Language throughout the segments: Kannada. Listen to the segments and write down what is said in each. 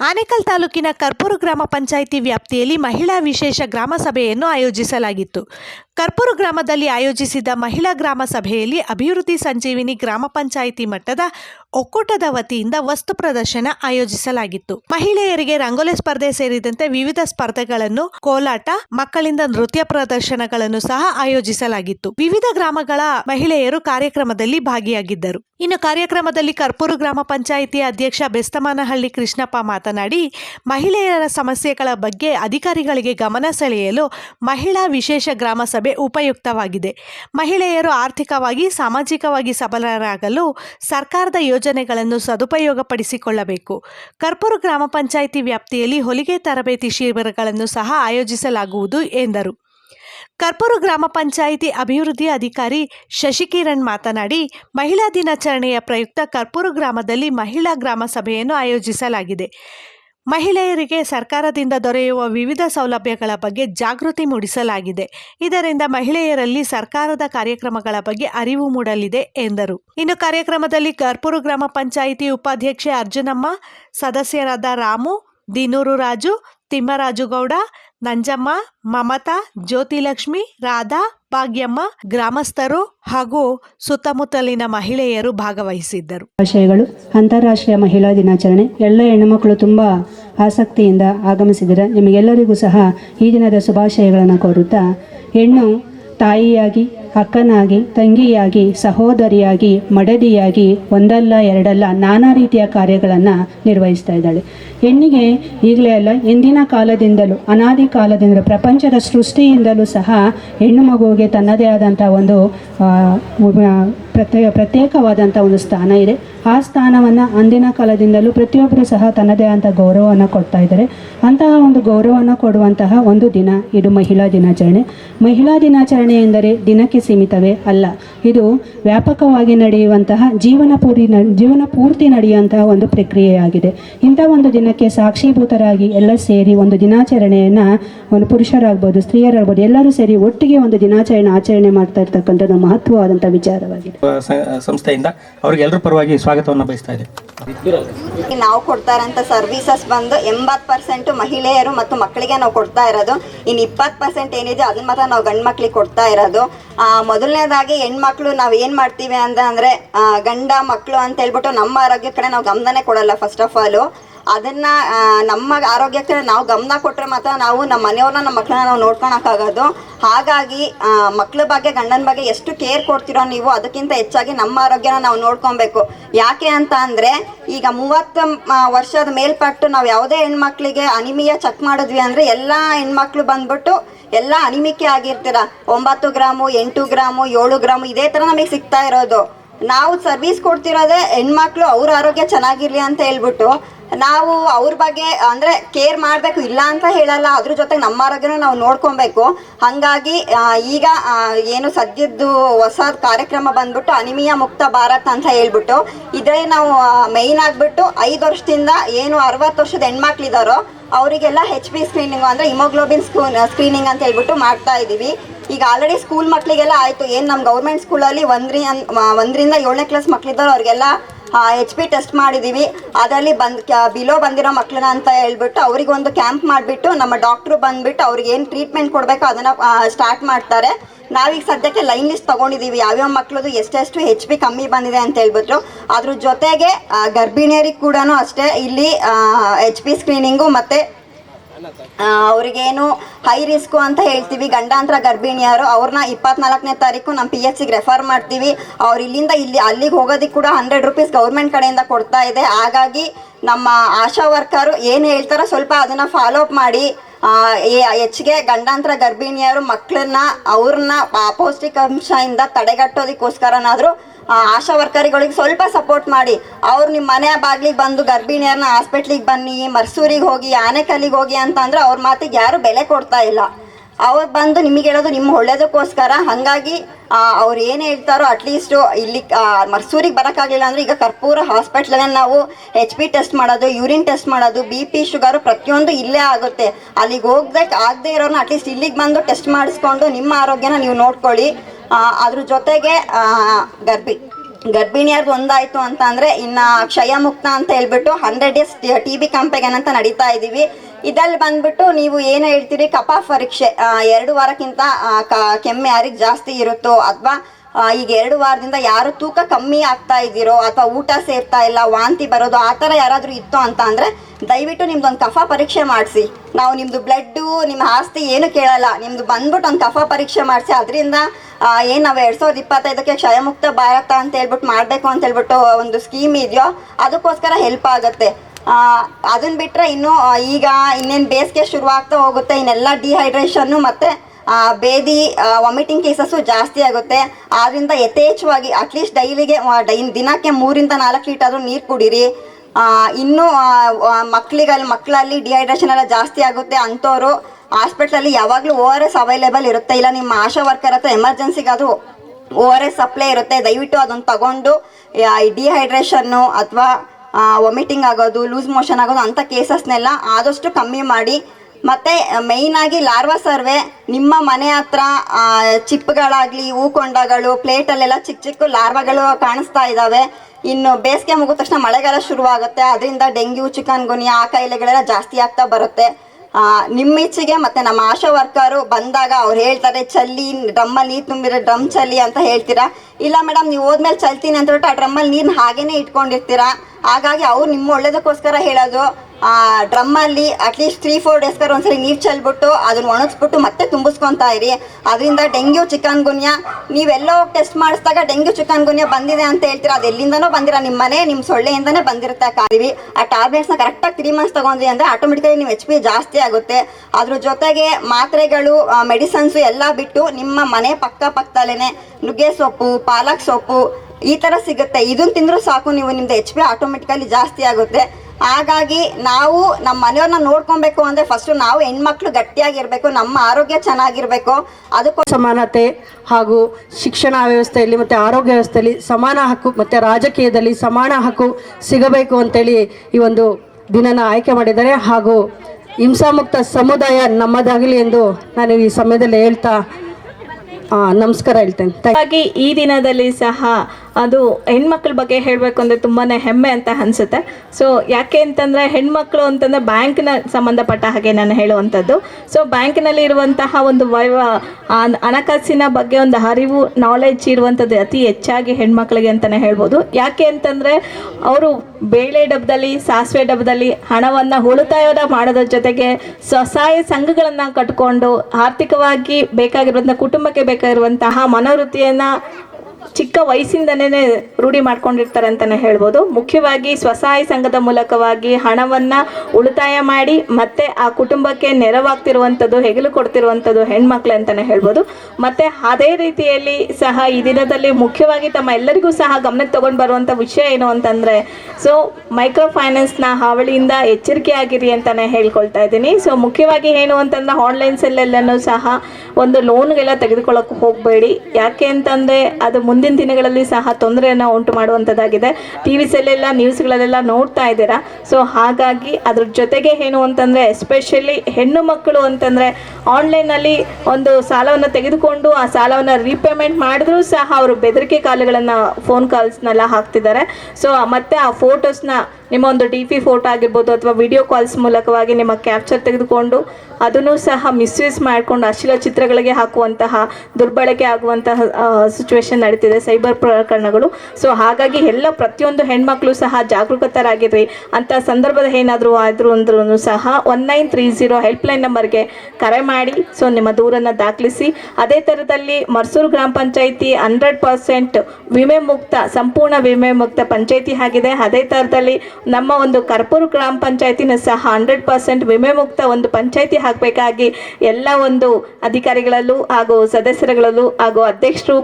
ಆನೇಕಲ್ ತಾಲೂಕಿನ ಕರ್ಪೂರು ಗ್ರಾಮ ಪಂಚಾಯಿತಿ ವ್ಯಾಪ್ತಿಯಲ್ಲಿ ಮಹಿಳಾ ವಿಶೇಷ ಗ್ರಾಮ ಸಭೆಯನ್ನು ಆಯೋಜಿಸಲಾಗಿತ್ತು. ಕರ್ಪೂರು ಗ್ರಾಮದಲ್ಲಿ ಆಯೋಜಿಸಿದ ಮಹಿಳಾ ಗ್ರಾಮ ಸಭೆಯಲ್ಲಿ ಅಭಿವೃದ್ಧಿ ಸಂಜೀವಿನಿ ಗ್ರಾಮ ಪಂಚಾಯಿತಿ ಮಟ್ಟದ ಒಕ್ಕೂಟದ ವತಿಯಿಂದ ವಸ್ತು ಪ್ರದರ್ಶನ ಆಯೋಜಿಸಲಾಗಿತ್ತು. ಮಹಿಳೆಯರಿಗೆ ರಂಗೋಲಿ ಸ್ಪರ್ಧೆ ಸೇರಿದಂತೆ ವಿವಿಧ ಸ್ಪರ್ಧೆಗಳನ್ನು, ಕೋಲಾಟ, ಮಕ್ಕಳಿಂದ ನೃತ್ಯ ಪ್ರದರ್ಶನಗಳನ್ನು ಸಹ ಆಯೋಜಿಸಲಾಗಿತ್ತು. ವಿವಿಧ ಗ್ರಾಮಗಳ ಮಹಿಳೆಯರು ಕಾರ್ಯಕ್ರಮದಲ್ಲಿ ಭಾಗಿಯಾಗಿದ್ದರು. ಇನ್ನು ಕಾರ್ಯಕ್ರಮದಲ್ಲಿ ಕರ್ಪೂರು ಗ್ರಾಮ ಪಂಚಾಯಿತಿ ಅಧ್ಯಕ್ಷ ಬೆಸ್ತಮಾನಹಳ್ಳಿ ಕೃಷ್ಣಪ್ಪ ಮಾತನಾಡಿ, ಮಹಿಳೆಯರ ಸಮಸ್ಯೆಗಳ ಬಗ್ಗೆ ಅಧಿಕಾರಿಗಳಿಗೆ ಗಮನ ಸೆಳೆಯಲು ಮಹಿಳಾ ವಿಶೇಷ ಗ್ರಾಮ ಸಭೆ ಉಪಯುಕ್ತವಾಗಿದೆ. ಮಹಿಳೆಯರು ಆರ್ಥಿಕವಾಗಿ, ಸಾಮಾಜಿಕವಾಗಿ ಸಬಲರಾಗಲು ಸರ್ಕಾರದ ಯೋಜನೆಗಳನ್ನು ಸದುಪಯೋಗಪಡಿಸಿಕೊಳ್ಳಬೇಕು. ಕರ್ಪೂರು ಗ್ರಾಮ ಪಂಚಾಯಿತಿ ವ್ಯಾಪ್ತಿಯಲ್ಲಿ ಹೊಲಿಗೆ ತರಬೇತಿ ಶಿಬಿರಗಳನ್ನು ಸಹ ಆಯೋಜಿಸಲಾಗುವುದು ಎಂದರು. ಕರ್ಪೂರು ಗ್ರಾಮ ಪಂಚಾಯಿತಿ ಅಭಿವೃದ್ಧಿ ಅಧಿಕಾರಿ ಶಶಿಕಿರಣ್ ಮಾತನಾಡಿ, ಮಹಿಳಾ ದಿನಾಚರಣೆಯ ಪ್ರಯುಕ್ತ ಕರ್ಪೂರು ಗ್ರಾಮದಲ್ಲಿ ಮಹಿಳಾ ಗ್ರಾಮ ಸಭೆಯನ್ನು ಆಯೋಜಿಸಲಾಗಿದೆ. ಮಹಿಳೆಯರಿಗೆ ಸರ್ಕಾರದಿಂದ ದೊರೆಯುವ ವಿವಿಧ ಸೌಲಭ್ಯಗಳ ಬಗ್ಗೆ ಜಾಗೃತಿ ಮೂಡಿಸಲಾಗಿದೆ. ಇದರಿಂದ ಮಹಿಳೆಯರಲ್ಲಿ ಸರ್ಕಾರದ ಕಾರ್ಯಕ್ರಮಗಳ ಬಗ್ಗೆ ಅರಿವು ಮೂಡಲಿದೆ, ಎಂದರು. ಇನ್ನು ಕಾರ್ಯಕ್ರಮದಲ್ಲಿ ಕರ್ಪೂರು ಗ್ರಾಮ ಪಂಚಾಯಿತಿ ಉಪಾಧ್ಯಕ್ಷೆ ಅರ್ಜುನಮ್ಮ, ಸದಸ್ಯರಾದ ರಾಮು, ದಿನೂರು ರಾಜು, ತಿಮ್ಮರಾಜುಗೌಡ, ನಂಜಮ್ಮ, ಮಮತಾ, ಜ್ಯೋತಿಲಕ್ಷ್ಮಿ, ರಾಧಾ ಭಾಗ್ಯಮ್ಮ, ಗ್ರಾಮಸ್ಥರು ಹಾಗೂ ಸುತ್ತಮುತ್ತಲಿನ ಮಹಿಳೆಯರು ಭಾಗವಹಿಸಿದ್ದರು. ಆಶಯಗಳು, ಅಂತಾರಾಷ್ಟ್ರೀಯ ಮಹಿಳಾ ದಿನಾಚರಣೆ, ಎಲ್ಲ ಹೆಣ್ಣುಮಕ್ಕಳು ತುಂಬ ಆಸಕ್ತಿಯಿಂದ ಆಗಮಿಸಿದರೆ ನಿಮಗೆಲ್ಲರಿಗೂ ಸಹ ಈ ದಿನದ ಶುಭಾಶಯಗಳನ್ನು ಕೋರುತ್ತಾ, ಹೆಣ್ಣು ತಾಯಿಯಾಗಿ ಅಕ್ಕನಾಗಿ, ತಂಗಿಯಾಗಿ, ಸಹೋದರಿಯಾಗಿ, ಮಡದಿಯಾಗಿ ಒಂದಲ್ಲ ಎರಡಲ್ಲ ನಾನಾ ರೀತಿಯ ಕಾರ್ಯಗಳನ್ನು ನಿರ್ವಹಿಸ್ತಾ ಇದ್ದಾಳೆ. ಹೆಣ್ಣಿಗೆ ಈಗಲೇ ಅಲ್ಲ, ಇಂದಿನ ಕಾಲದಿಂದಲೂ, ಅನಾದಿ ಕಾಲದಿಂದಲೂ, ಪ್ರಪಂಚದ ಸೃಷ್ಟಿಯಿಂದಲೂ ಸಹ ಹೆಣ್ಣು ಮಗುವಿಗೆ ತನ್ನದೇ ಆದಂಥ ಒಂದು ಪ್ರತ್ಯ ಪ್ರತ್ಯೇ ಪ್ರತ್ಯೇಕವಾದಂಥ ಒಂದು ಸ್ಥಾನ ಇದೆ. ಆ ಸ್ಥಾನವನ್ನು ಅಂದಿನ ಕಾಲದಿಂದಲೂ ಪ್ರತಿಯೊಬ್ಬರು ಸಹ ತನ್ನದೇ ಆದಂಥ ಗೌರವವನ್ನು ಕೊಡ್ತಾ ಇದ್ದಾರೆ. ಅಂತಹ ಒಂದು ಗೌರವವನ್ನು ಕೊಡುವಂತಹ ಒಂದು ದಿನ, ಇದು ಮಹಿಳಾ ದಿನಾಚರಣೆ. ಮಹಿಳಾ ದಿನಾಚರಣೆ ಎಂದರೆ ದಿನಕ್ಕೆ ಸೀಮಿತವೇ ಅಲ್ಲ. ಇದು ವ್ಯಾಪಕವಾಗಿ ನಡೆಯುವಂತಹ ಜೀವನ ಪೂರಿ ಜೀವನ ಪೂರ್ತಿ ನಡೆಯುವಂತಹ ಒಂದು ಪ್ರಕ್ರಿಯೆಯಾಗಿದೆ. ಇಂಥ ಒಂದು ದಿನಕ್ಕೆ ಸಾಕ್ಷೀಭೂತರಾಗಿ ಎಲ್ಲ ಸೇರಿ ಒಂದು ದಿನಾಚರಣೆಯನ್ನು ಒಂದು ಪುರುಷರಾಗ್ಬೋದು ಸ್ತ್ರೀಯರಾಗ್ಬೋದು ಎಲ್ಲರೂ ಸೇರಿ ಒಟ್ಟಿಗೆ ಒಂದು ದಿನಾಚರಣೆ ಆಚರಣೆ ಮಾಡ್ತಾ ಇರ್ತಕ್ಕಂಥದ್ದು ಮಹತ್ವವಾದಂಥ ವಿಚಾರವಾಗಿದೆ. ಸಂಸ್ಥೆಯಿಂದ ಅವ್ರಿಗೆ ಎಲ್ಲರ ಪರವಾಗಿ ಸ್ವಾಗತವನ್ನು ಬಯಸ್ತಾ ಇದೆ ನಾವು ಕೊಡ್ತಾ ಇರೋಂಥ ಸರ್ವಿಸಸ್ ಬಂದು ಎಂಬತ್ತು ಪರ್ಸೆಂಟ್ ಮಹಿಳೆಯರು ಮತ್ತು ಮಕ್ಕಳಿಗೆ ನಾವು ಕೊಡ್ತಾ ಇರೋದು. ಇನ್ನು ಇಪ್ಪತ್ತು ಪರ್ಸೆಂಟ್ ಏನಿದೆ ಅದನ್ನ ಮಾತ್ರ ನಾವು ಗಂಡು ಮಕ್ಳಿಗೆ ಕೊಡ್ತಾ ಇರೋದು. ಮೊದಲನೇದಾಗಿ ಹೆಣ್ಮಕ್ಳು ನಾವು ಏನು ಮಾಡ್ತೀವಿ ಅಂತ ಅಂದರೆ ಗಂಡ ಮಕ್ಕಳು ಅಂತ ಹೇಳ್ಬಿಟ್ಟು ನಮ್ಮ ಆರೋಗ್ಯ ಕಡೆ ನಾವು ಗಮನನೇ ಕೊಡಲ್ಲ ಫಸ್ಟ್ ಆಫ್ ಆಲು ಅದನ್ನ ನಮ್ಮ ಆರೋಗ್ಯಕ್ಕೆ ನಾವು ಗಮನ ಕೊಟ್ಟರೆ ಮಾತ್ರ ನಾವು ನಮ್ಮ ಮನೆಯವ್ರನ್ನ, ನಮ್ಮ ಮಕ್ಕಳನ್ನ ನಾವು ನೋಡ್ಕೊಳಕ್ಕಾಗೋದು. ಹಾಗಾಗಿ ಮಕ್ಳ ಬಗ್ಗೆ, ಗಂಡನ ಬಗ್ಗೆ ಎಷ್ಟು ಕೇರ್ ಕೊಡ್ತೀರೋ ನೀವು ಅದಕ್ಕಿಂತ ಹೆಚ್ಚಾಗಿ ನಮ್ಮ ಆರೋಗ್ಯನ ನಾವು ನೋಡ್ಕೊಬೇಕು. ಯಾಕೆ ಅಂತ ಅಂದರೆ, ಈಗ ಮೂವತ್ತು ವರ್ಷದ ಮೇಲ್ಪಟ್ಟು ನಾವು ಯಾವುದೇ ಹೆಣ್ಮಕ್ಳಿಗೆ ಅನಿಮಿಯ ಚೆಕ್ ಮಾಡಿದ್ವಿ ಅಂದರೆ ಎಲ್ಲ ಹೆಣ್ಮಕ್ಳು ಬಂದ್ಬಿಟ್ಟು ಎಲ್ಲ ಅನಿಮಿಕೆ ಆಗಿರ್ತೀರ. ಒಂಬತ್ತು ಗ್ರಾಮು, ಎಂಟು ಗ್ರಾಮು, ಏಳು ಗ್ರಾಮು, ಇದೇ ಥರ ನಮಗೆ ಸಿಗ್ತಾ ಇರೋದು. ನಾವು ಸರ್ವಿಸ್ ಕೊಡ್ತಿರೋದೇ ಹೆಣ್ಮಕ್ಳು ಅವ್ರ ಆರೋಗ್ಯ ಚೆನ್ನಾಗಿರ್ಲಿ ಅಂತ ಹೇಳ್ಬಿಟ್ಟು ನಾವು ಅವ್ರ ಬಗ್ಗೆ, ಅಂದರೆ ಕೇರ್ ಮಾಡಬೇಕು, ಇಲ್ಲ ಅಂತ ಹೇಳಲ್ಲ. ಅದ್ರ ಜೊತೆಗೆ ನಮ್ಮ ಆರೋಗ್ಯನೂ ನಾವು ನೋಡ್ಕೊಬೇಕು. ಹಾಗಾಗಿ ಈಗ ಏನು ಸದ್ಯದ್ದು ಹೊಸ ಕಾರ್ಯಕ್ರಮ ಬಂದ್ಬಿಟ್ಟು ಅನಿಮಿಯಾ ಮುಕ್ತ ಭಾರತ್ ಅಂತ ಹೇಳ್ಬಿಟ್ಟು, ಇದೇ ನಾವು ಮೈನ್ ಆಗಿಬಿಟ್ಟು ಐದು ವರ್ಷದಿಂದ ಏನು ಅರವತ್ತು ವರ್ಷದ ಹೆಣ್ಮಕ್ಳಿದಾರೋ, ಅವರಿಗೆಲ್ಲ ಹೆಚ್ ಪಿ ಸ್ಕ್ರೀನಿಂಗ್ ಅಂದರೆ ಹಿಮೋಗ್ಲೋಬಿನ್ ಸ್ಕೂನ್ ಸ್ಕ್ರೀನಿಂಗ್ ಅಂತ ಹೇಳ್ಬಿಟ್ಟು ಮಾಡ್ತಾ ಇದ್ದೀವಿ ಈಗ ಆಲ್ರೆಡಿ ಸ್ಕೂಲ್ ಮಕ್ಕಳಿಗೆಲ್ಲ ಆಯಿತು. ಏನು ನಮ್ಮ ಗೌರ್ಮೆಂಟ್ ಸ್ಕೂಲಲ್ಲಿ ಒಂದ್ರಿ, ಒಂದರಿಂದ ಏಳನೇ ಕ್ಲಾಸ್ ಮಕ್ಕಳಿದ್ದಾರೋ ಅವ್ರಿಗೆಲ್ಲ ಎಚ್ ಪಿ ಟೆಸ್ಟ್ ಮಾಡಿದ್ದೀವಿ ಅದರಲ್ಲಿ ಬಂದ್ ಬಿಲೋ ಬಂದಿರೋ ಮಕ್ಕಳನ್ನ ಅಂತ ಹೇಳ್ಬಿಟ್ಟು ಅವ್ರಿಗೆ ಒಂದು ಕ್ಯಾಂಪ್ ಮಾಡಿಬಿಟ್ಟು ನಮ್ಮ ಡಾಕ್ಟ್ರು ಬಂದ್ಬಿಟ್ಟು ಅವ್ರಿಗೆ ಏನು ಟ್ರೀಟ್ಮೆಂಟ್ ಕೊಡಬೇಕು ಅದನ್ನು ಸ್ಟಾರ್ಟ್ ಮಾಡ್ತಾರೆ. ನಾವೀಗ ಸದ್ಯಕ್ಕೆ ಲೈನ್ ಲಿಸ್ಟ್ ತೊಗೊಂಡಿದ್ದೀವಿ ಯಾವ್ಯಾವ ಮಕ್ಕಳದು ಎಷ್ಟೆಷ್ಟು ಹೆಚ್ ಪಿ ಕಮ್ಮಿ ಬಂದಿದೆ ಅಂತ ಹೇಳ್ಬಿಟ್ಟು ಅದ್ರ ಜೊತೆಗೆ ಗರ್ಭಿಣಿಯರಿಗೆ ಕೂಡ ಅಷ್ಟೇ. ಇಲ್ಲಿ ಎಚ್ ಪಿ ಸ್ಕ್ರೀನಿಂಗು ಮತ್ತು ಅವ್ರಿಗೇನು ಹೈ ರಿಸ್ಕು ಅಂತ ಹೇಳ್ತೀವಿ. ಗಂಡಾಂತರ ಗರ್ಭಿಣಿಯರು ಅವ್ರನ್ನ ಇಪ್ಪತ್ನಾಲ್ಕನೇ ತಾರೀಕು ನಮ್ಮ ಪಿ ಎಚ್ ಸಿಗೆ ರೆಫರ್ ಮಾಡ್ತೀವಿ. ಅವ್ರು ಇಲ್ಲಿಂದ ಇಲ್ಲಿ, ಅಲ್ಲಿಗೆ ಹೋಗೋದಕ್ಕೆ ಕೂಡ ಹಂಡ್ರೆಡ್ ರುಪೀಸ್ ಗೌರ್ಮೆಂಟ್ ಕಡೆಯಿಂದ ಕೊಡ್ತಾ ಇದೆ. ಹಾಗಾಗಿ ನಮ್ಮ ಆಶಾ ವರ್ಕರು ಏನು ಹೇಳ್ತಾರೋ ಸ್ವಲ್ಪ ಅದನ್ನು ಫಾಲೋ ಅಪ್ ಮಾಡಿ. ಹೆಚ್ಚಿಗೆ ಗಂಡಾಂತರ ಗರ್ಭಿಣಿಯರು ಮಕ್ಕಳನ್ನ ಅವ್ರನ್ನ ಅಪೌಷ್ಟಿಕಾಂಶದಿಂದ ತಡೆಗಟ್ಟೋದಕ್ಕೋಸ್ಕರನಾದರೂ ಆಶಾ ವರ್ಕರ್ಗಳಿಗೆ ಸ್ವಲ್ಪ ಸಪೋರ್ಟ್ ಮಾಡಿ. ಅವ್ರು ನಿಮ್ಮ ಮನೆ ಬಾಗಿಲಿಗೆ ಬಂದು ಗರ್ಭಿಣಿಯರನ್ನ ಹಾಸ್ಪಿಟ್ಲಿಗೆ ಬನ್ನಿ, ಮರ್ಸೂರಿಗೆ ಹೋಗಿ, ಆನೆಕಲ್ಲಿಗೆ ಹೋಗಿ ಅಂತ ಅಂದ್ರೆ ಅವ್ರ ಮಾತಿಗೆ ಯಾರು ಬೆಲೆ ಕೊಡ್ತಾ ಇಲ್ಲ. ಅವ್ರು ಬಂದು ನಿಮಗೆ ಹೇಳೋದು ನಿಮ್ಮ ಒಳ್ಳೇದಕ್ಕೋಸ್ಕರ. ಹಾಗಾಗಿ ಅವ್ರು ಏನು ಹೇಳ್ತಾರೋ ಅಟ್ಲೀಸ್ಟು ಇಲ್ಲಿ ಮರ್ಸೂರಿಗೆ ಬರೋಕ್ಕಾಗಲಿಲ್ಲ ಅಂದರೆ ಈಗ ಕರ್ಪೂರ ಹಾಸ್ಪಿಟ್ಲಲ್ಲೇ ನಾವು ಎಚ್ ಪಿ ಟೆಸ್ಟ್ ಮಾಡೋದು ಯೂರಿನ್ ಟೆಸ್ಟ್ ಮಾಡೋದು ಬಿ ಪಿ ಶುಗರು ಪ್ರತಿಯೊಂದು ಇಲ್ಲೇ ಆಗುತ್ತೆ. ಅಲ್ಲಿಗೆ ಹೋಗ್ದಕ್ಕೆ ಆಗದೆ ಇರೋನ ಅಟ್ಲೀಸ್ಟ್ ಇಲ್ಲಿಗೆ ಬಂದು ಟೆಸ್ಟ್ ಮಾಡಿಸ್ಕೊಂಡು ನಿಮ್ಮ ಆರೋಗ್ಯನ ನೀವು ನೋಡ್ಕೊಳ್ಳಿ. ಅದ್ರ ಜೊತೆಗೆ ಗರ್ಭಿ ಗರ್ಭಿಣಿಯರ್ದು ಒಂದಾಯ್ತು ಅಂತ ಅಂದ್ರೆ ಇನ್ನ ಕ್ಷಯ ಮುಕ್ತ ಅಂತ ಹೇಳ್ಬಿಟ್ಟು hundred days T B campaign ಅಂತ ನಡೀತಾ ಇದೀವಿ. ಇದಲ್ಲಿ ಬಂದ್ಬಿಟ್ಟು ನೀವು ಏನು ಹೇಳ್ತೀರಿ? ಕಫ ಪರೀಕ್ಷೆ ಎರಡು ವಾರಕ್ಕಿಂತ ಕೆಮ್ಮು ಯಾರಿಗೆ ಜಾಸ್ತಿ ಇರುತ್ತೋ ಅಥವಾ ಈಗ ಎರಡು ವಾರದಿಂದ ಯಾರು ತೂಕ ಕಮ್ಮಿ ಆಗ್ತಾ ಇದ್ದೀರೋ ಅಥವಾ ಊಟ ಸೇರ್ತಾ ಇಲ್ಲ, ವಾಂತಿ ಬರೋದು, ಆ ಥರ ಯಾರಾದರೂ ಇತ್ತು ಅಂತ ಅಂದರೆ ದಯವಿಟ್ಟು ನಿಮ್ದೊಂದು ಕಫ ಪರೀಕ್ಷೆ ಮಾಡಿಸಿ. ನಾವು ನಿಮ್ಮದು ಬ್ಲಡ್ಡು, ನಿಮ್ಮ ಆಸ್ತಿ ಏನು ಕೇಳಲ್ಲ. ನಿಮ್ಮದು ಬಂದ್ಬಿಟ್ಟು ಒಂದು ಕಫ ಪರೀಕ್ಷೆ ಮಾಡಿಸಿ. ಅದರಿಂದ ಏನು ನಾವು ಎರಡು ಸಾವಿರದ ಇಪ್ಪತ್ತೈದಕ್ಕೆ ಕ್ಷಯಮುಕ್ತ ಭಾರತ ಅಂತ ಹೇಳ್ಬಿಟ್ಟು ಮಾಡಬೇಕು ಅಂತ ಹೇಳ್ಬಿಟ್ಟು ಒಂದು ಸ್ಕೀಮ್ ಇದೆಯೋ, ಅದಕ್ಕೋಸ್ಕರ ಹೆಲ್ಪ್ ಆಗುತ್ತೆ. ಅದನ್ನ ಬಿಟ್ಟರೆ ಇನ್ನು ಈಗ ಇನ್ನೇನು ಬೇಸಿಗೆ ಶುರುವಾಗ್ತಾ ಹೋಗುತ್ತೆ, ಇನ್ನೆಲ್ಲ ಡಿಹೈಡ್ರೇಷನ್ನು ಮತ್ತು ಬೇದಿ ವಾಮಿಟಿಂಗ್ ಕೇಸಸ್ಸು ಜಾಸ್ತಿ ಆಗುತ್ತೆ. ಆದ್ದರಿಂದ ಯಥೇಚ್ಛವಾಗಿ ಅಟ್ಲೀಸ್ಟ್ ಡೈಲಿಗೆ ಡೈ ದಿನಕ್ಕೆ ಮೂರಿಂದ ನಾಲ್ಕು ಲೀಟರ್ ನೀರು ಕುಡೀರಿ. ಇನ್ನೂ ಇನ್ನು ಮಕ್ಕಳಿಗಲ್ಲಿ ಮಕ್ಕಳಲ್ಲಿ ಡಿಹೈಡ್ರೇಷನ್ ಎಲ್ಲ ಜಾಸ್ತಿ ಆಗುತ್ತೆ ಅಂಥವ್ರು ಹಾಸ್ಪಿಟ್ಲಲ್ಲಿ ಯಾವಾಗಲೂ ಓ ಆರ್ ಎಸ್ ಅವೈಲೇಬಲ್ ಇರುತ್ತೆ. ಇಲ್ಲ, ನಿಮ್ಮ ಆಶಾ ವರ್ಕರ್ ಹತ್ರ ಎಮರ್ಜೆನ್ಸಿಗಾದರೂ ಓ ಆರ್ ಎಸ್ ಸಪ್ಲೈ ಇರುತ್ತೆ. ದಯವಿಟ್ಟು ಅದನ್ನು ತಗೊಂಡು ಡಿಹೈಡ್ರೇಷನ್ನು ಅಥವಾ ವಾಮಿಟಿಂಗ್ ಆಗೋದು ಲೂಸ್ ಮೋಷನ್ ಆಗೋದು ಅಂಥ ಕೇಸಸ್ನೆಲ್ಲ ಆದಷ್ಟು ಕಮ್ಮಿ ಮಾಡಿ. ಮತ್ತು ಮೇಯ್ನಾಗಿ ಲಾರ್ವಾ ಸರ್ವೆ, ನಿಮ್ಮ ಮನೆ ಹತ್ರ ಚಿಪ್ಗಳಾಗಲಿ ಹೂಕೊಂಡಗಳು ಪ್ಲೇಟಲ್ಲೆಲ್ಲ ಚಿಕ್ಕ ಚಿಕ್ಕ ಲಾರ್ವಾಗಳು ಕಾಣಿಸ್ತಾ ಇದ್ದಾವೆ ಇನ್ನು ಬೇಸಿಗೆ ಮುಗಿದ ತಕ್ಷಣ ಮಳೆಗಾಲ ಶುರುವಾಗುತ್ತೆ. ಅದರಿಂದ ಡೆಂಗ್ಯೂ ಚಿಕನ್ ಗುನಿಯಾ ಆ ಕಾಯಿಲೆಗಳೆಲ್ಲ ಜಾಸ್ತಿ ಆಗ್ತಾ ಬರುತ್ತೆ. ಆ, ನಿಮ್ಮ ಇಚ್ಛೆಗೆ ಮತ್ತೆ ನಮ್ಮ ಆಶಾ ವರ್ಕರು ಬಂದಾಗ ಅವ್ರು ಹೇಳ್ತಾರೆ ಚಲ್ಲಿ ಡ್ರಮ್ಮಲ್ಲಿ ನೀರು ತುಂಬಿರೋ ಡ್ರಮ್ ಚಲ್ಲಿ ಅಂತ ಹೇಳ್ತೀರಾ? ಇಲ್ಲ ಮೇಡಮ್ ನೀವು ಹೋದ್ಮೇಲೆ ಚಲ್ತೀನಿ ಅಂತ ಹೇಳ್ಬಿಟ್ಟು ಆ ಡ್ರಮ್ಮಲ್ಲಿ ನೀರನ್ನ ಹಾಗೇನೆ ಇಟ್ಕೊಂಡಿರ್ತೀರಾ? ಹಾಗಾಗಿ ಅವ್ರು ನಿಮ್ಮ ಒಳ್ಳೇದಕ್ಕೋಸ್ಕರ ಹೇಳೋದು. ಆ, ಡ್ರಮ್ಮಲ್ಲಿ ಅಟ್ಲೀಸ್ಟ್ ತ್ರೀ ಫೋರ್ ಡೇಸ್ಗಾರ ಒಂದ್ಸರಿ ನೀರು ಚೆಲ್ಬಿಟ್ಟು ಅದನ್ನ ಒಣಗಿಸ್ಬಿಟ್ಟು ಮತ್ತೆ ತುಂಬಿಸ್ಕೊತಾ ಇರಿ. ಅದರಿಂದ ಡೆಂಗ್ಯೂ ಚಿಕನ್ ಗುನ್ಯಾ ನೀವೆಲ್ಲೋ ಟೆಸ್ಟ್ ಮಾಡಿಸಿದಾಗ ಡೆಂಗ್ಯೂ ಚಿಕನ್ ಗುನ್ಯ ಬಂದಿದೆ ಅಂತ ಹೇಳ್ತೀರ? ಅದು ಎಲ್ಲಿಂದನೋ ಬಂದಿರ? ನಿಮ್ಮ ಮನೆ ನಿಮ್ಮ ಸೊಳ್ಳೆಯಿಂದನೇ ಬಂದಿರುತ್ತೆ ಕಾದಿವಿ ಆ ಟ್ಯಾಬ್ಲೆಟ್ಸ್ನ ಕರೆಕ್ಟಾಗಿ ತ್ರೀ ಮಂತ್ಸ್ ತಗೊಂಡ್ರಿ ಅಂದರೆ ಆಟೋಮೆಟಿಕಲಿ ನಿಮ್ಮ ಎಚ್ ಪಿ ಜಾಸ್ತಿ ಆಗುತ್ತೆ. ಅದ್ರ ಜೊತೆಗೆ ಮಾತ್ರೆಗಳು ಮೆಡಿಸನ್ಸು ಎಲ್ಲ ಬಿಟ್ಟು ನಿಮ್ಮ ಮನೆ ಪಕ್ಕ ಪಕ್ಕದಲ್ಲೇ ನುಗ್ಗೆ ಸೊಪ್ಪು, ಪಾಲಕ್ ಸೊಪ್ಪು ಈ ಥರ ಸಿಗುತ್ತೆ. ಇದನ್ನು ತಿಂದರೂ ಸಾಕು, ನೀವು ನಿಮ್ದು ಎಚ್ ಪಿ ಆಟೋಮೆಟಿಕಲಿ ಜಾಸ್ತಿ ಆಗುತ್ತೆ. ಹಾಗಾಗಿ ನಾವು ನಮ್ಮ ಮನೆಯವ್ರನ್ನ ನೋಡ್ಕೊಬೇಕು ಅಂದರೆ ಫಸ್ಟು ನಾವು ಹೆಣ್ಮಕ್ಳು ಗಟ್ಟಿಯಾಗಿರಬೇಕು ನಮ್ಮ ಆರೋಗ್ಯ ಚೆನ್ನಾಗಿರಬೇಕು. ಅದಕ್ಕೂ ಸಮಾನತೆ ಹಾಗೂ ಶಿಕ್ಷಣ ವ್ಯವಸ್ಥೆಯಲ್ಲಿ ಮತ್ತು ಆರೋಗ್ಯ ವ್ಯವಸ್ಥೆಯಲ್ಲಿ ಸಮಾನ ಹಕ್ಕು ಮತ್ತು ರಾಜಕೀಯದಲ್ಲಿ ಸಮಾನ ಹಕ್ಕು ಸಿಗಬೇಕು ಅಂತೇಳಿ ಈ ಒಂದು ದಿನನ ಆಯ್ಕೆ ಮಾಡಿದ್ದಾರೆ. ಹಾಗೂ ಹಿಂಸಾಮುಕ್ತ ಸಮುದಾಯ ನಮ್ಮದಾಗಲಿ ಎಂದು ನಾನು ಈ ಸಮಯದಲ್ಲಿ ಹೇಳ್ತಾ ಆ, ನಮಸ್ಕಾರ ಹೇಳ್ತೇನೆ. ಹಾಗಾಗಿ ಈ ದಿನದಲ್ಲಿ ಸಹ ಅದು ಹೆಣ್ಮಕ್ಳ ಬಗ್ಗೆ ಹೇಳಬೇಕು ಅಂದರೆ ತುಂಬಾ ಹೆಮ್ಮೆ ಅಂತ ಅನಿಸುತ್ತೆ. ಸೊ ಯಾಕೆ ಅಂತಂದರೆ ಹೆಣ್ಮಕ್ಳು ಅಂತಂದರೆ ಬ್ಯಾಂಕ್ನ ಸಂಬಂಧಪಟ್ಟ ಹಾಗೆ ನಾನು ಹೇಳುವಂಥದ್ದು. ಸೊ ಬ್ಯಾಂಕ್ನಲ್ಲಿ ಇರುವಂತಹ ಒಂದು ವೈವ ಹಣಕಾಸಿನ ಬಗ್ಗೆ ಒಂದು ಅರಿವು ನಾಲೆಡ್ಜ್ ಇರುವಂಥದ್ದು ಅತಿ ಹೆಚ್ಚಾಗಿ ಹೆಣ್ಮಕ್ಳಿಗೆ ಅಂತಲೇ ಹೇಳ್ಬೋದು. ಯಾಕೆ ಅಂತಂದರೆ ಅವರು ಬೇಳೆ ಡಬ್ಬದಲ್ಲಿ ಸಾಸಿವೆ ಡಬ್ಬದಲ್ಲಿ ಹಣವನ್ನು ಉಳಿತಾಯದ ಮಾಡೋದ್ರ ಜೊತೆಗೆ ಸ್ವಸಹಾಯ ಸಂಘಗಳನ್ನು ಕಟ್ಕೊಂಡು ಆರ್ಥಿಕವಾಗಿ ಬೇಕಾಗಿರುವಂಥ, ಕುಟುಂಬಕ್ಕೆ ಬೇಕಾಗಿರುವಂತಹ ಮನೋವೃತ್ತಿಯನ್ನು ಚಿಕ್ಕ ವಯಸ್ಸಿಂದನೇ ರೂಢಿ ಮಾಡ್ಕೊಂಡಿರ್ತಾರೆ ಅಂತಲೇ ಹೇಳ್ಬೋದು. ಮುಖ್ಯವಾಗಿ ಸ್ವಸಹಾಯ ಸಂಘದ ಮೂಲಕವಾಗಿ ಹಣವನ್ನು ಉಳಿತಾಯ ಮಾಡಿ ಮತ್ತೆ ಆ ಕುಟುಂಬಕ್ಕೆ ನೆರವಾಗ್ತಿರುವಂಥದ್ದು, ಹೆಗಲು ಕೊಡ್ತಿರುವಂಥದ್ದು ಹೆಣ್ಮಕ್ಳು ಅಂತಲೇ ಹೇಳ್ಬೋದು. ಮತ್ತು ಅದೇ ರೀತಿಯಲ್ಲಿ ಸಹ ಈ ದಿನದಲ್ಲಿ ಮುಖ್ಯವಾಗಿ ತಮ್ಮ ಎಲ್ಲರಿಗೂ ಸಹ ಗಮನಕ್ಕೆ ತಗೊಂಡು ಬರುವಂಥ ವಿಷಯ ಏನು ಅಂತಂದರೆ, ಸೊ ಮೈಕ್ರೋ ಫೈನಾನ್ಸ್ನ ಹಾವಳಿಯಿಂದ ಎಚ್ಚರಿಕೆಯಾಗಿರಿ ಅಂತಲೇ ಹೇಳ್ಕೊಳ್ತಾ ಇದ್ದೀನಿ. ಸೊ ಮುಖ್ಯವಾಗಿ ಏನು ಅಂತಂದ್ರೆ ಆನ್ಲೈನ್ಸಲ್ಲೆಲ್ಲನೂ ಸಹ ಒಂದು ಲೋನ್ಗೆಲ್ಲ ತೆಗೆದುಕೊಳ್ಳೋಕೆ ಹೋಗಬೇಡಿ. ಯಾಕೆ ಅಂತಂದರೆ, ಅದು ಮುಂದಿನ ದಿನಗಳಲ್ಲಿ ಸಹ ತೊಂದರೆಯನ್ನು ಉಂಟು ಮಾಡುವಂಥದ್ದಾಗಿದೆ ಟಿ ವಿಸಲ್ಲೆಲ್ಲ ನ್ಯೂಸ್ಗಳಲ್ಲೆಲ್ಲ ನೋಡ್ತಾ ಇದ್ದೀರಾ? ಸೊ ಹಾಗಾಗಿ ಅದ್ರ ಜೊತೆಗೆ ಏನು ಅಂತಂದರೆ ಎಸ್ಪೆಷಲಿ ಹೆಣ್ಣು ಮಕ್ಕಳು ಅಂತಂದರೆ ಆನ್ಲೈನಲ್ಲಿ ಒಂದು ಸಾಲವನ್ನು ತೆಗೆದುಕೊಂಡು ಆ ಸಾಲವನ್ನು ರೀಪೇಮೆಂಟ್ ಮಾಡಿದ್ರೂ ಸಹ ಅವರು ಬೆದರಿಕೆ ಕಾಲುಗಳನ್ನು ಫೋನ್ ಕಾಲ್ಸ್ನೆಲ್ಲ ಹಾಕ್ತಿದ್ದಾರೆ. ಸೊ ಮತ್ತೆ ಆ ಫೋಟೋಸ್ನ ನಿಮ್ಮ ಒಂದು ಡಿ ಪಿ ಫೋಟೋ ಆಗಿರ್ಬೋದು ಅಥವಾ ವಿಡಿಯೋ ಕಾಲ್ಸ್ ಮೂಲಕವಾಗಿ ನಿಮ್ಮ ಕ್ಯಾಪ್ಚರ್ ತೆಗೆದುಕೊಂಡು ಅದನ್ನು ಸಹ ಮಿಸ್ಯೂಸ್ ಮಾಡಿಕೊಂಡು ಅಶ್ಲೀಲ ಚಿತ್ರಗಳಿಗೆ ಹಾಕುವಂತಹ, ದುರ್ಬಳಕೆ ಆಗುವಂತಹ ಸಿಚುವೇಶನ್ ನಡೀತಿದೆ, ಸೈಬರ್ ಪ್ರಕರಣಗಳು. ಸೊ ಹಾಗಾಗಿ ಎಲ್ಲ ಪ್ರತಿಯೊಂದು ಹೆಣ್ಮಕ್ಳು ಸಹ ಜಾಗರೂಕತರಾಗಿರ್ರಿ. ಅಂತ ಸಂದರ್ಭದ ಏನಾದರೂ ಆದರೂ ಅಂದ್ರೂ ಸಹ one nine three zero helpline ನಂಬರ್ಗೆ ಕರೆ ಮಾಡಿ. ಸೊ ನಿಮ್ಮ ದೂರನ್ನು ದಾಖಲಿಸಿ. ಅದೇ ಥರದಲ್ಲಿ ಮರ್ಸೂರು ಗ್ರಾಮ ಪಂಚಾಯಿತಿ ಹಂಡ್ರೆಡ್ ಪರ್ಸೆಂಟ್ ವಿಮೆ ಮುಕ್ತ ಸಂಪೂರ್ಣ ವಿಮೆ ಮುಕ್ತ ಪಂಚಾಯಿತಿ ಆಗಿದೆ. ಅದೇ ಥರದಲ್ಲಿ ನಮ್ಮ ಒಂದು ಕರ್ಪೂರು ಗ್ರಾಮ ಪಂಚಾಯತಿನ ಸಹ ಹಂಡ್ರೆಡ್ ಪರ್ಸೆಂಟ್ ವಿಮೆ ಮುಕ್ತ ಒಂದು ಪಂಚಾಯತಿ ಹಾಕಬೇಕಾಗಿ ಎಲ್ಲ ಒಂದು ಅಧಿಕಾರಿಗಳಲ್ಲೂ ಹಾಗೂ ಸದಸ್ಯರುಗಳಲ್ಲೂ ಹಾಗೂ ಅಧ್ಯಕ್ಷರು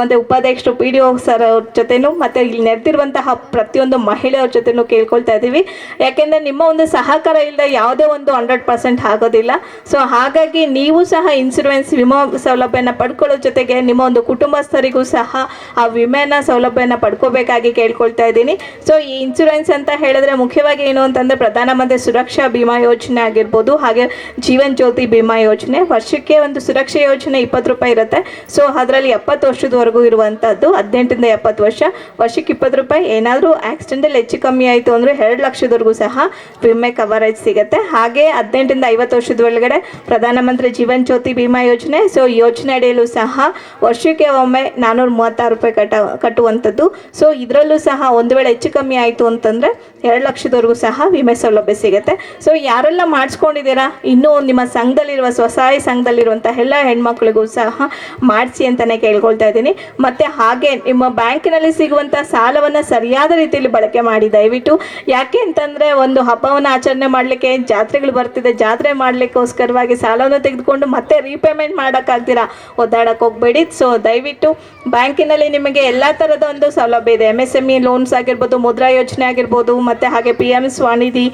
ಮತ್ತು ಉಪಾಧ್ಯಕ್ಷರು ಪಿ ಡಿ ಒ ಸರ್ ಅವ್ರ ಜೊತೆನೂ ಮತ್ತು ಇಲ್ಲಿ ನೆರೆದಿರುವಂತಹ ಪ್ರತಿಯೊಂದು ಮಹಿಳೆಯವ್ರ ಜೊತೆನೂ ಕೇಳ್ಕೊಳ್ತಾ ಇದ್ದೀವಿ. ಯಾಕೆಂದರೆ ನಿಮ್ಮ ಒಂದು ಸಹಕಾರ ಇಲ್ಲದೆ ಯಾವುದೇ ಒಂದು ಹಂಡ್ರೆಡ್ ಪರ್ಸೆಂಟ್ ಆಗೋದಿಲ್ಲ. ಸೊ ಹಾಗಾಗಿ ನೀವು ಸಹ ಇನ್ಸೂರೆನ್ಸ್ ವಿಮಾ ಸೌಲಭ್ಯನ ಪಡ್ಕೊಳ್ಳೋ ಜೊತೆಗೆ ನಿಮ್ಮ ಒಂದು ಕುಟುಂಬಸ್ಥರಿಗೂ ಸಹ ಆ ವಿಮೆನ ಸೌಲಭ್ಯನ ಪಡ್ಕೋಬೇಕಾಗಿ ಕೇಳ್ಕೊಳ್ತಾ ಇದ್ದೀನಿ. ಸೊ ಈ ಇನ್ಸೂರೆನ್ಸ್ ಅಂತ ಹೇಳಿದ್ರೆ ಮುಖ್ಯವಾಗಿ ಏನು ಅಂತಂದರೆ ಪ್ರಧಾನಮಂತ್ರಿ ಸುರಕ್ಷಾ ಬಿಮಾ ಯೋಜನೆ ಆಗಿರ್ಬೋದು, ಹಾಗೆ ಜೀವನ್ ಜ್ಯೋತಿ ಬಿಮಾ ಯೋಜನೆ. ವರ್ಷಕ್ಕೆ ಒಂದು ಸುರಕ್ಷಾ ಯೋಜನೆ ಇಪ್ಪತ್ತು ರೂಪಾಯಿ ಇರುತ್ತೆ. ಸೊ ಅದರಲ್ಲಿ ಎಪ್ಪತ್ತು ವರ್ಷದವರೆಗೂ ಇರುವಂಥದ್ದು ಹದಿನೆಂಟರಿಂದ ಎಪ್ಪತ್ತು ವರ್ಷ. ವರ್ಷಕ್ಕೆ ಇಪ್ಪತ್ತು ರೂಪಾಯಿ. ಏನಾದರೂ ಆಕ್ಸಿಡೆಂಟಲ್ಲಿ ಹೆಚ್ಚು ಕಮ್ಮಿ ಆಯಿತು ಅಂದರೆ ಎರಡು ಲಕ್ಷದವರೆಗೂ ಸಹ ವಿಮೆ ಕವರೇಜ್ ಸಿಗುತ್ತೆ. ಹಾಗೆ ಹದಿನೆಂಟರಿಂದ ಐವತ್ತು ವರ್ಷದ ಒಳಗಡೆ ಪ್ರಧಾನಮಂತ್ರಿ ಜೀವನ್ ಜ್ಯೋತಿ ಬಿಮಾ ಯೋಜನೆ. ಸೊ ಯೋಜನೆ ಅಡಿಯಲು ಸಹ ವರ್ಷಕ್ಕೆ ಒಮ್ಮೆ ನಾನ್ನೂರ ಮೂವತ್ತಾರು ರೂಪಾಯಿ ಕಟ್ಟ, ಕಟ್ಟುವಂಥದ್ದು. ಸೊ ಇದರಲ್ಲೂ ಸಹ ಒಂದು ವೇಳೆ ಹೆಚ್ಚು ಕಮ್ಮಿ ಆಯಿತು ಅಂತಂದರೆ ಎರಡು ಲಕ್ಷದವರೆಗೂ ಸಹ ವಿಮೆ ಸೌಲಭ್ಯ ಸಿಗುತ್ತೆ. ಸೊ ಯಾರೆಲ್ಲ ಮಾಡಿಸ್ಕೊಂಡಿದ್ದೀರಾ? ಇನ್ನೂ ನಿಮ್ಮ ಸಂಘದಲ್ಲಿರುವ, ಸ್ವಸಹಾಯ ಸಂಘದಲ್ಲಿರುವಂಥ ಎಲ್ಲ ಹೆಣ್ಮಕ್ಳಿಗೂ ಸಹ ಮಾಡಿಸಿ ಅಂತಲೇ ಕೇಳ್ಕೊಳ್ತಾ ಇದ್ದೀನಿ. ಮತ್ತು ಹಾಗೆ ನಿಮ್ಮ ಬ್ಯಾಂಕಿನಲ್ಲಿ ಸಿಗುವಂಥ ಸಾಲವನ್ನು ಸರಿಯಾದ ರೀತಿಯಲ್ಲಿ ಬಳಕೆ ಮಾಡಿ ದಯವಿಟ್ಟು. ಯಾಕೆ ಅಂತಂದರೆ ಒಂದು ಹಬ್ಬವನ್ನು ಆಚರಣೆ ಮಾಡಲಿಕ್ಕೆ, ಜಾತ್ರೆಗಳು ಬರ್ತಿದೆ, ಜಾತ್ರೆ ಮಾಡಲಿಕ್ಕೋಸ್ಕರವಾಗಿ ಸಾಲವನ್ನು ತೆಗೆದುಕೊಂಡು ಮತ್ತೆ ರೀಪೇಮೆಂಟ್ ಮಾಡೋಕ್ಕಾಗ್ತೀರಾ ಒದ್ದಾಡಕ್ಕೆ ಹೋಗಬೇಡಿ. ಸೊ ದಯವಿಟ್ಟು ಬ್ಯಾಂಕಿನಲ್ಲಿ ನಿಮಗೆ ಎಲ್ಲ ಥರದ ಒಂದು ಸೌಲಭ್ಯ ಇದೆ. M S M E loans ಆಗಿರ್ಬೋದು, ಮುದ್ರಾ ಯೋಜನೆ ಆಗಿರ್ಬೋದು ಹಾಗೆ ಪಿ ಎಂ ಸ್ವಾನಿಧಿ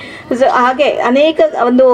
ಹಾಗೆ ಅನೇಕ ಒಂದು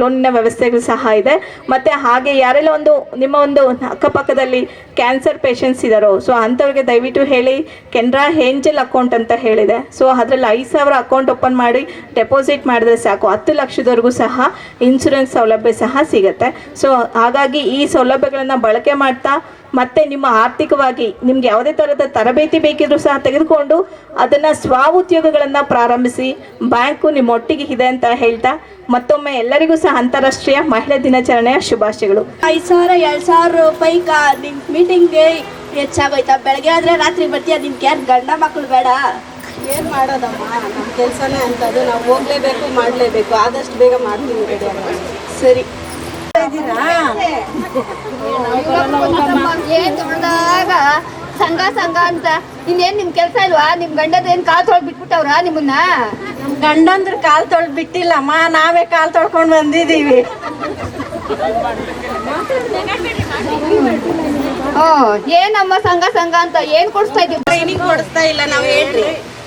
ಲೋನಿನ ವ್ಯವಸ್ಥೆಗಳು ಸಹ ಇದೆ. ಮತ್ತು ಹಾಗೆ ಯಾರೆಲ್ಲ ಒಂದು ನಿಮ್ಮ ಒಂದು ಅಕ್ಕಪಕ್ಕದಲ್ಲಿ ಕ್ಯಾನ್ಸರ್ ಪೇಷಂಟ್ಸ್ ಇದ್ದಾರೋ ಸೊ ಅಂಥವ್ರಿಗೆ ದಯವಿಟ್ಟು ಹೇಳಿ, ಕೆನರಾ ಏಂಜಲ್ ಅಕೌಂಟ್ ಅಂತ ಹೇಳಿದೆ. ಸೊ ಅದರಲ್ಲಿ ಐದು ಸಾವಿರ ಅಕೌಂಟ್ ಓಪನ್ ಮಾಡಿ ಡೆಪಾಸಿಟ್ ಮಾಡಿದ್ರೆ ಸಾಕು. ಹತ್ತು ಲಕ್ಷದವರೆಗೂ ಸಹ ಇನ್ಶೂರೆನ್ಸ್ ಸೌಲಭ್ಯ ಸಹ ಸಿಗುತ್ತೆ. ಸೊ ಹಾಗಾಗಿ ಈ ಸೌಲಭ್ಯಗಳನ್ನು ಬಳಕೆ ಮಾಡ್ತಾ ಮತ್ತೆ ನಿಮ್ಮ ಆರ್ಥಿಕವಾಗಿ ನಿಮ್ಗೆ ಯಾವುದೇ ಥರದ ತರಬೇತಿ ಬೇಕಿದ್ರೂ ಸಹ ತೆಗೆದುಕೊಂಡು ಅದನ್ನು ಸ್ವ ಉದ್ಯೋಗಗಳನ್ನು ಪ್ರಾರಂಭಿಸಿ ಬ್ಯಾಂಕು ನಿಮ್ಮೊಟ್ಟಿಗೆ ಇದೆ ಅಂತ ಹೇಳ್ತಾ ಮತ್ತೊಮ್ಮೆ ಎಲ್ಲರಿಗೂ ಸಹ ಅಂತಾರಾಷ್ಟ್ರೀಯ ಮಹಿಳಾ ದಿನಾಚರಣೆಯ ಶುಭಾಶಯಗಳು. ಐದು ಸಾವಿರ ಎರಡು ಸಾವಿರ ರೂಪಾಯಿ ಕಾ ನಿನ್ ಮೀಟಿಂಗ್ಗೆ ಹೆಚ್ಚಾಗೋಯ್ತಾ? ಬೆಳಗ್ಗೆ ಆದರೆ ರಾತ್ರಿ ಬರ್ತೀಯ? ನಿನ್ಗೆ ಯಾರು ಗಂಡ ಮಕ್ಕಳು ಬೇಡ? ಏನು ಮಾಡೋದಮ್ಮ? ನಮ್ಮ ಕೆಲಸನೇ ಅಂತದ್ದು. ನಾವು ಹೋಗಲೇಬೇಕು ಮಾಡಲೇಬೇಕು. ಆದಷ್ಟು ಬೇಗ ಮಾಡ್ತೀನಿ ಸರಿ. ಏನ್ ದೊಡ್ಡದಾಗ ಸಂಘ ಸಂಘ ಅಂತ. ಇನ್ನೇನ್ ನಿಮ್ ಕೆಲ್ಸ ಇಲ್ವಾ? ನಿಮ್ ಗಂಡದ ಏನ್ ಕಾಲ್ ತೊಳ್ ಬಿಟ್ಬಿಟ್ಟವ್ರ ನಿಮ್ಮನ್ನ? ನಮ್ಮ ಗಂಡಂದ್ರ ಕಾಲ್ ತೊಳ್ ಬಿಟ್ಟಿಲ್ಲಮ್ಮ ನಾವೇ ಕಾಲ್ ತೊಳ್ಕೊಂಡು ಬಂದಿದೀವಿ ಏನಮ್ಮ ಸಂಘ ಸಂಘ ಅಂತ? ಏನ್ ಕೊಡಿಸ್ತಾ ಇದೀವಿ ಟ್ರೈನಿಂಗ್ ಕೊಡಿಸ್ತಾ ಇಲ್ಲ ನಾವು ಹೇಳ್ರಿ.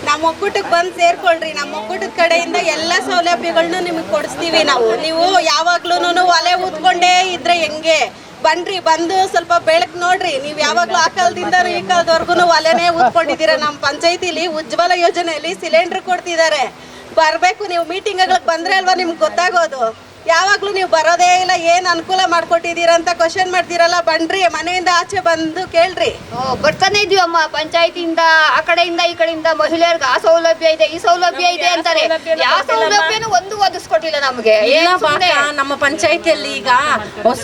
ನಮ್ಮ ಒಕ್ಕೂಟಕ್ಕೆ ಬಂದು ಸೇರ್ಕೊಳ್ರಿ ನಮ್ಮ ಒಕ್ಕೂಟದ ಕಡೆಯಿಂದ ಎಲ್ಲ ಸೌಲಭ್ಯಗಳನ್ನೂ ನಿಮಗೆ ಕೊಡಿಸ್ತೀವಿ ನಾವು. ನೀವು ಯಾವಾಗ್ಲೂ ಒಲೆ ಊದ್ಕೊಂಡೇ ಇದ್ರೆ ಹೆಂಗೆ? ಬನ್ರಿ, ಬಂದು ಸ್ವಲ್ಪ ಬೆಳಕು ನೋಡ್ರಿ. ನೀವು ಯಾವಾಗ್ಲೂ ಆ ಕಾಲದಿಂದ ಈ ಕಾಲದವರೆಗೂ ಒಲೆನೇ ಊದ್ಕೊಂಡಿದ್ದೀರ. ನಮ್ಮ ಪಂಚಾಯತಿಲಿ ಉಜ್ವಲ ಯೋಜನೆಯಲ್ಲಿ ಸಿಲಿಂಡರ್ ಕೊಡ್ತಿದ್ದಾರೆ. ಬರಬೇಕು, ನೀವು ಮೀಟಿಂಗ್ಗಳಿಗೆ ಬಂದ್ರೆ ಅಲ್ವಾ ನಿಮ್ಗೆ ಗೊತ್ತಾಗೋದು? ಯಾವಾಗ್ಲೂ ನೀವು ಬರೋದೇ ಇಲ್ಲ ಏನು ಅನುಕೂಲ ಮಾಡ್ಕೊಟ್ಟಿದ್ದೀರಾ ಅಂತ ಕ್ವಶನ್ ಮಾಡ್ತೀರಲ್ಲ ಬನ್ರಿ ಮನೆಯಿಂದ ಆಚೆ ಬಂದು ಕೇಳ್ರಿ. ಓ, ಬರ್ತಾನೆ ಇದೀವಮ್ಮ ಪಂಚಾಯತಿಯಿಂದ ಆ ಕಡೆಯಿಂದ ಈ ಕಡೆಯಿಂದ ಮಹಿಳೆಯರಿಗೆ ಆ ಸೌಲಭ್ಯ ಇದೆ ಈ ಸೌಲಭ್ಯ ಇದೆ ಅಂತಾರೆ. ಯಾವ ಸೌಲಭ್ಯನೂ ಒಂದು ಒದಗಿಸ್ಕೊಟ್ಟಿಲ್ಲ ನಮ್ಗೆ. ನಮ್ಮ ಪಂಚಾಯತಿಯಲ್ಲಿ ಈಗ ಹೊಸ